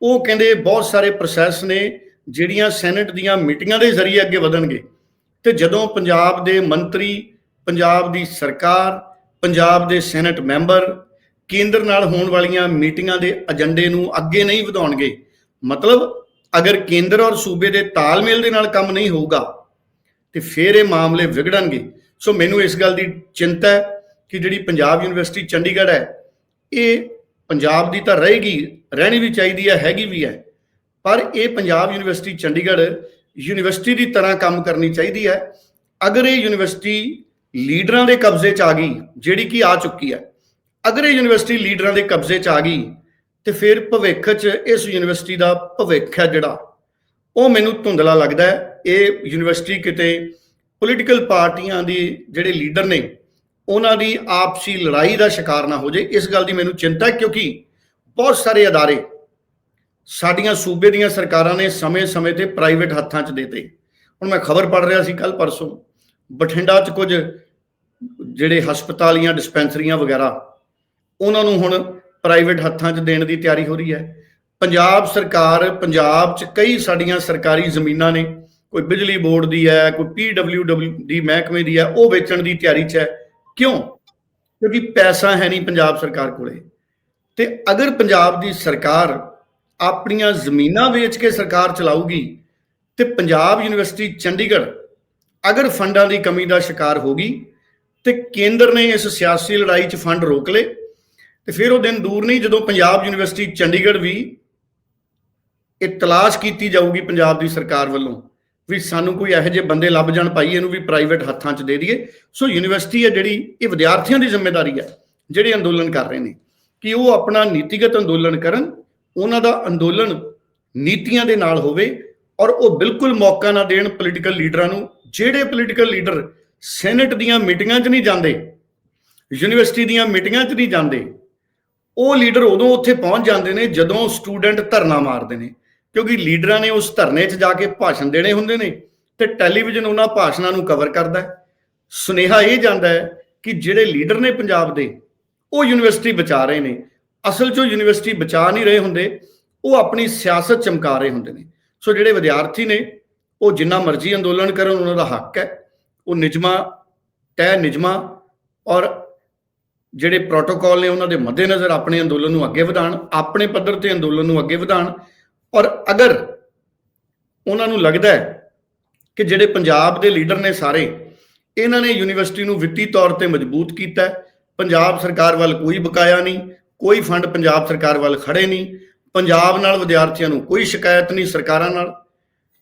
ਉਹ ਕਹਿੰਦੇ ਬਹੁਤ ਸਾਰੇ ਪ੍ਰੋਸੈਸ ਨੇ ਜਿਹੜੀਆਂ ਸੈਨੇਟ ਦੀਆਂ ਮੀਟਿੰਗਾਂ ਦੇ ਜ਼ਰੀਏ ਅੱਗੇ ਵਧਣਗੇ। ਤੇ ਜਦੋਂ ਪੰਜਾਬ ਦੇ ਮੰਤਰੀ, ਪੰਜਾਬ ਦੀ ਸਰਕਾਰ, ਪੰਜਾਬ ਦੇ ਸੈਨੇਟ ਮੈਂਬਰ ਕੇਂਦਰ ਨਾਲ ਹੋਣ ਵਾਲੀਆਂ ਮੀਟਿੰਗਾਂ ਦੇ ਏਜੰਡੇ ਨੂੰ ਅੱਗੇ ਨਹੀਂ ਵਧਾਉਣਗੇ, ਮਤਲਬ ਅਗਰ ਕੇਂਦਰ ਔਰ ਸੂਬੇ ਦੇ ਤਾਲਮੇਲ ਦੇ ਨਾਲ ਕੰਮ ਨਹੀਂ ਹੋਊਗਾ, ਤੇ ਫਿਰ ਇਹ ਮਾਮਲੇ ਵਿਗੜਨਗੇ। ਸੋ ਮੈਨੂੰ ਇਸ ਗੱਲ ਦੀ ਚਿੰਤਾ ਹੈ ਕਿ ਜਿਹੜੀ ਪੰਜਾਬ ਯੂਨੀਵਰਸਿਟੀ ਚੰਡੀਗੜ੍ਹ ਹੈ, ਇਹ ਪੰਜਾਬ ਦੀ ਤਾਂ ਰਹੇਗੀ, ਰਹਿਣੀ ਵੀ ਚਾਹੀਦੀ ਹੈ, ਹੈਗੀ ਵੀ ਹੈ, ਪਰ ਇਹ ਪੰਜਾਬ ਯੂਨੀਵਰਸਿਟੀ ਚੰਡੀਗੜ੍ਹ ਯੂਨੀਵਰਸਿਟੀ ਦੀ ਤਰ੍ਹਾਂ ਕੰਮ ਕਰਨੀ ਚਾਹੀਦੀ ਹੈ। ਅਗਰ ਇਹ ਯੂਨੀਵਰਸਿਟੀ ਲੀਡਰਾਂ ਦੇ ਕਬਜ਼ੇ 'ਚ ਆ ਗਈ, ਜਿਹੜੀ ਕਿ ਆ ਚੁੱਕੀ ਹੈ, ਅਗਰ ਇਹ ਯੂਨੀਵਰਸਿਟੀ ਲੀਡਰਾਂ ਦੇ ਕਬਜ਼ੇ 'ਚ ਆ ਗਈ, ਤੇ ਫਿਰ ਭਵਿੱਖ 'ਚ ਇਸ ਯੂਨੀਵਰਸਿਟੀ ਦਾ ਭਵਿੱਖ ਹੈ ਜਿਹੜਾ, ਉਹ ਮੈਨੂੰ ਧੁੰਦਲਾ ਲੱਗਦਾ ਹੈ। ਇਹ ਯੂਨੀਵਰਸਿਟੀ ਕਿਤੇ ਪੋਲੀਟੀਕਲ ਪਾਰਟੀਆਂ ਦੀ ਜਿਹੜੇ ਲੀਡਰ ਨੇ, ਉਹਨਾਂ ਦੀ ਆਪਸੀ ਲੜਾਈ ਦਾ ਸ਼ਿਕਾਰ ਨਾ ਹੋ ਜੇ ਇਸ ਗੱਲ ਦੀ ਮੈਨੂੰ ਚਿੰਤਾ ਹੈ, ਕਿਉਂਕਿ ਬਹੁਤ ਸਾਰੇ ਅਦਾਰੇ ਸਾਡੀਆਂ ਸੂਬੇ ਦੀਆਂ ਸਰਕਾਰਾਂ ਨੇ ਸਮੇਂ-ਸਮੇਂ ਤੇ ਪ੍ਰਾਈਵੇਟ ਹੱਥਾਂ 'ਚ ਦੇਤੇ। ਹੁਣ ਮੈਂ ਖਬਰ ਪੜ ਰਿਹਾ ਸੀ ਕੱਲ ਪਰਸੋਂ, ਬਠਿੰਡਾ 'ਚ ਕੁਝ ਜਿਹੜੇ ਹਸਪਤਾਲ ਜਾਂ ਡਿਸਪੈਂਸਰੀਆਂ ਵਗੈਰਾ, ਉਹਨਾਂ ਨੂੰ ਹੁਣ ਪ੍ਰਾਈਵੇਟ ਹੱਥਾਂ 'ਚ ਦੇਣ ਦੀ ਤਿਆਰੀ ਹੋ ਰਹੀ ਹੈ। ਪੰਜਾਬ ਸਰਕਾਰ, ਪੰਜਾਬ 'ਚ ਕਈ ਸਾਡੀਆਂ ਸਰਕਾਰੀ ਜ਼ਮੀਨਾਂ ਨੇ, ਕੋਈ ਬਿਜਲੀ ਬੋਰਡ ਦੀ ਹੈ, ਕੋਈ ਪੀਡਬਲਯੂਡਬਲਯੂ ਦੀ ਮਹਿਕਮੇ ਦੀ ਹੈ, ਉਹ ਵੇਚਣ ਦੀ ਤਿਆਰੀ 'ਚ ਹੈ। ਕਿਉਂ? ਕਿਉਂਕਿ ਪੈਸਾ ਹੈ ਨਹੀਂ ਪੰਜਾਬ ਸਰਕਾਰ ਕੋਲੇ। ਤੇ ਅਗਰ ਪੰਜਾਬ ਦੀ ਸਰਕਾਰ ਆਪਣੀਆਂ ਜ਼ਮੀਨਾਂ ਵੇਚ ਕੇ ਸਰਕਾਰ ਚਲਾਊਗੀ ਤੇ ਪੰਜਾਬ ਯੂਨੀਵਰਸਿਟੀ ਚੰਡੀਗੜ੍ਹ ਅਗਰ ਫੰਡਾਂ ਦੀ ਕਮੀ ਦਾ ਸ਼ਿਕਾਰ ਹੋ ਗਈ ਤੇ ਕੇਂਦਰ ਨੇ ਇਸ ਸਿਆਸੀ ਲੜਾਈ 'ਚ ਫੰਡ ਰੋਕ ਲਏ ਤੇ ਫਿਰ ਉਹ ਦਿਨ ਦੂਰ ਨਹੀਂ ਜਦੋਂ ਪੰਜਾਬ ਯੂਨੀਵਰਸਿਟੀ ਚੰਡੀਗੜ੍ਹ ਵੀ ਇਹ ਤਲਾਸ਼ ਕੀਤੀ ਜਾਊਗੀ ਪੰਜਾਬ ਦੀ ਸਰਕਾਰ ਵੱਲੋਂ ਵੀ ਸਾਨੂੰ ਕੋਈ ਇਹੋ ਜਿਹੇ ਬੰਦੇ ਲੱਭ ਜਾਣ ਭਾਈ ਇਹਨੂੰ ਵੀ ਪ੍ਰਾਈਵੇਟ ਹੱਥਾਂ 'ਚ ਦੇ ਦਈਏ। ਸੋ ਯੂਨੀਵਰਸਿਟੀ ਹੈ ਜਿਹੜੀ ਇਹ ਵਿਦਿਆਰਥੀਆਂ ਦੀ ਜ਼ਿੰਮੇਵਾਰੀ ਹੈ, ਜਿਹੜੇ ਅੰਦੋਲਨ ਕਰ ਰਹੇ ਨੇ ਕਿ ਉਹ ਆਪਣਾ ਨੀਤੀਗਤ ਅੰਦੋਲਨ ਕਰਨ ਉਹਨਾਂ ਦਾ ਅੰਦੋਲਨ ਨੀਤੀਆਂ ਦੇ ਨਾਲ ਹੋਵੇ ਔਰ ਉਹ ਬਿਲਕੁਲ ਮੌਕਾ ਨਾ ਦੇਣ ਪੋਲੀਟੀਕਲ ਲੀਡਰਾਂ ਨੂੰ, ਜਿਹੜੇ ਪੋਲੀਟੀਕਲ ਲੀਡਰ ਸੈਨੇਟ ਦੀਆਂ ਮੀਟਿੰਗਾਂ 'ਚ ਨਹੀਂ ਜਾਂਦੇ ਯੂਨੀਵਰਸਿਟੀ ਦੀਆਂ ਮੀਟਿੰਗਾਂ 'ਚ ਨਹੀਂ ਜਾਂਦੇ, ਉਹ ਲੀਡਰ ਉਦੋਂ ਉੱਥੇ ਪਹੁੰਚ ਜਾਂਦੇ ਨੇ ਜਦੋਂ ਸਟੂਡੈਂਟ ਧਰਨਾ ਮਾਰਦੇ ਨੇ, ਕਿਉਂਕਿ ਲੀਡਰਾਂ ਨੇ ਉਸ ਧਰਨੇ 'ਚ ਜਾ ਕੇ ਭਾਸ਼ਣ ਦੇਣੇ ਹੁੰਦੇ ਨੇ ਤੇ ਟੈਲੀਵਿਜ਼ਨ ਉਹਨਾਂ ਭਾਸ਼ਣਾਂ ਨੂੰ ਕਵਰ ਕਰਦਾ ਹੈ। ਸੁਨੇਹਾ ਇਹ ਜਾਂਦਾ ਹੈ ਕਿ ਜਿਹੜੇ ਲੀਡਰ ਨੇ ਪੰਜਾਬ ਦੇ, ਉਹ ਯੂਨੀਵਰਸਿਟੀ ਬਚਾ ਰਹੇ ਨੇ ਅਸਲ 'ਚ ਯੂਨੀਵਰਸਿਟੀ ਬਚਾ ਨਹੀਂ ਰਹੇ ਹੁੰਦੇ, ਉਹ ਆਪਣੀ ਸਿਆਸਤ ਚਮਕਾ ਰਹੇ ਹੁੰਦੇ ਨੇ। ਸੋ ਜਿਹੜੇ ਵਿਦਿਆਰਥੀ ਨੇ, ਉਹ ਜਿੰਨਾ ਮਰਜ਼ੀ ਅੰਦੋਲਨ ਕਰਨ, ਉਹਨਾਂ ਦਾ ਹੱਕ ਹੈ। ਉਹ ਨਿਜਮਾ ਤੈ ਨਿਜਮਾ ਔਰ ਜਿਹੜੇ ਪ੍ਰੋਟੋਕਾਲ ਨੇ, ਉਹਨਾਂ ਦੇ ਮੱਦੇਨਜ਼ਰ ਆਪਣੇ ਅੰਦੋਲਨ ਨੂੰ ਅੱਗੇ ਵਧਾਉਣ, ਆਪਣੇ ਪੱਧਰ ਤੇ ਅੰਦੋਲਨ ਨੂੰ ਅੱਗੇ ਵਧਾਉਣ। ਔਰ ਅਗਰ ਉਹਨਾਂ ਨੂੰ ਲੱਗਦਾ ਹੈ ਕਿ ਜਿਹੜੇ ਪੰਜਾਬ ਦੇ ਲੀਡਰ ਨੇ ਸਾਰੇ, ਇਹਨਾਂ ਨੇ ਯੂਨੀਵਰਸਿਟੀ ਨੂੰ ਵਿੱਤੀ ਤੌਰ ਤੇ ਮਜ਼ਬੂਤ ਕੀਤਾ ਪੰਜਾਬ ਸਰਕਾਰ ਵੱਲ ਕੋਈ ਬਕਾਇਆ ਨਹੀਂ ਕੋਈ ਫੰਡ ਪੰਜਾਬ ਸਰਕਾਰ ਵੱਲ ਖੜੇ ਨਹੀਂ, ਪੰਜਾਬ ਨਾਲ ਵਿਦਿਆਰਥੀਆਂ ਨੂੰ ਕੋਈ ਸ਼ਿਕਾਇਤ ਨਹੀਂ ਸਰਕਾਰਾਂ ਨਾਲ।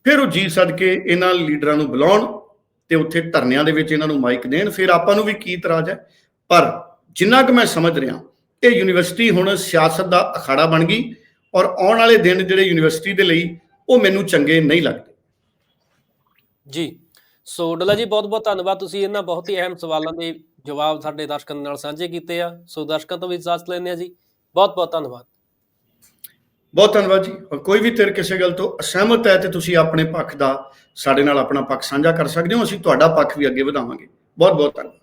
ਫਿਰ ਉਹ ਜੀ ਸਦਕੇ ਇਹਨਾਂ ਲੀਡਰਾਂ ਨੂੰ ਬੁਲਾਉਣ ਤੇ ਉੱਥੇ ਧਰਨਿਆਂ ਦੇ ਵਿੱਚ ਇਹਨਾਂ ਨੂੰ ਮਾਈਕ ਦੇਣ। ਫਿਰ ਆਪਾਂ ਨੂੰ ਵੀ ਕੀ ਇਤਰਾਜ਼ ਹੈ? ਪਰ ਜਿੰਨਾ ਕਿ ਮੈਂ ਸਮਝ ਰਿਹਾ, ਇਹ ਯੂਨੀਵਰਸਿਟੀ ਹੁਣ ਸਿਆਸਤ ਦਾ ਅਖਾੜਾ ਬਣ ਗਈ ਔਰ ਆਉਣ ਵਾਲੇ ਦਿਨ ਜਿਹੜੇ ਯੂਨੀਵਰਸਿਟੀ ਦੇ ਲਈ ਉਹ ਮੈਨੂੰ ਚੰਗੇ ਨਹੀਂ ਲੱਗਦੇ। ਜੀ। ਸੋ ਡੱਲਾ ਜੀ ਬਹੁਤ ਬਹੁਤ ਧੰਨਵਾਦ। ਤੁਸੀਂ ਇਹਨਾਂ ਬਹੁਤ ਹੀ ਅਹਿਮ ਸਵਾਲਾਂ ਦੇ ਜਵਾਬ ਸਾਡੇ ਦਰਸ਼ਕਾਂ ਨਾਲ ਸਾਂਝੇ ਕੀਤੇ ਆ। ਸੋ ਦਰਸ਼ਕਾਂ ਤੋਂ ਵੀ ਇਜਾਜ਼ਤ ਲੈਂਦੇ ਆ ਜੀ। ਬਹੁਤ ਬਹੁਤ ਧੰਨਵਾਦ। ਬਹੁਤ ਧੰਨਵਾਦ ਜੀ। ਔਰ ਕੋਈ ਵੀ ਤੇਰ ਕਿਸੇ ਗੱਲ ਤੋਂ ਅਸਹਿਮਤ ਹੈ ਤੇ ਤੁਸੀਂ ਆਪਣੇ ਪੱਖ ਦਾ ਸਾਡੇ ਨਾਲ ਆਪਣਾ ਪੱਖ ਸਾਂਝਾ ਕਰ ਸਕਦੇ ਹੋ। ਅਸੀਂ ਤੁਹਾਡਾ ਪੱਖ ਵੀ ਅੱਗੇ ਵਧਾਵਾਂਗੇ। ਬਹੁਤ ਬਹੁਤ ਧੰਨਵਾਦ।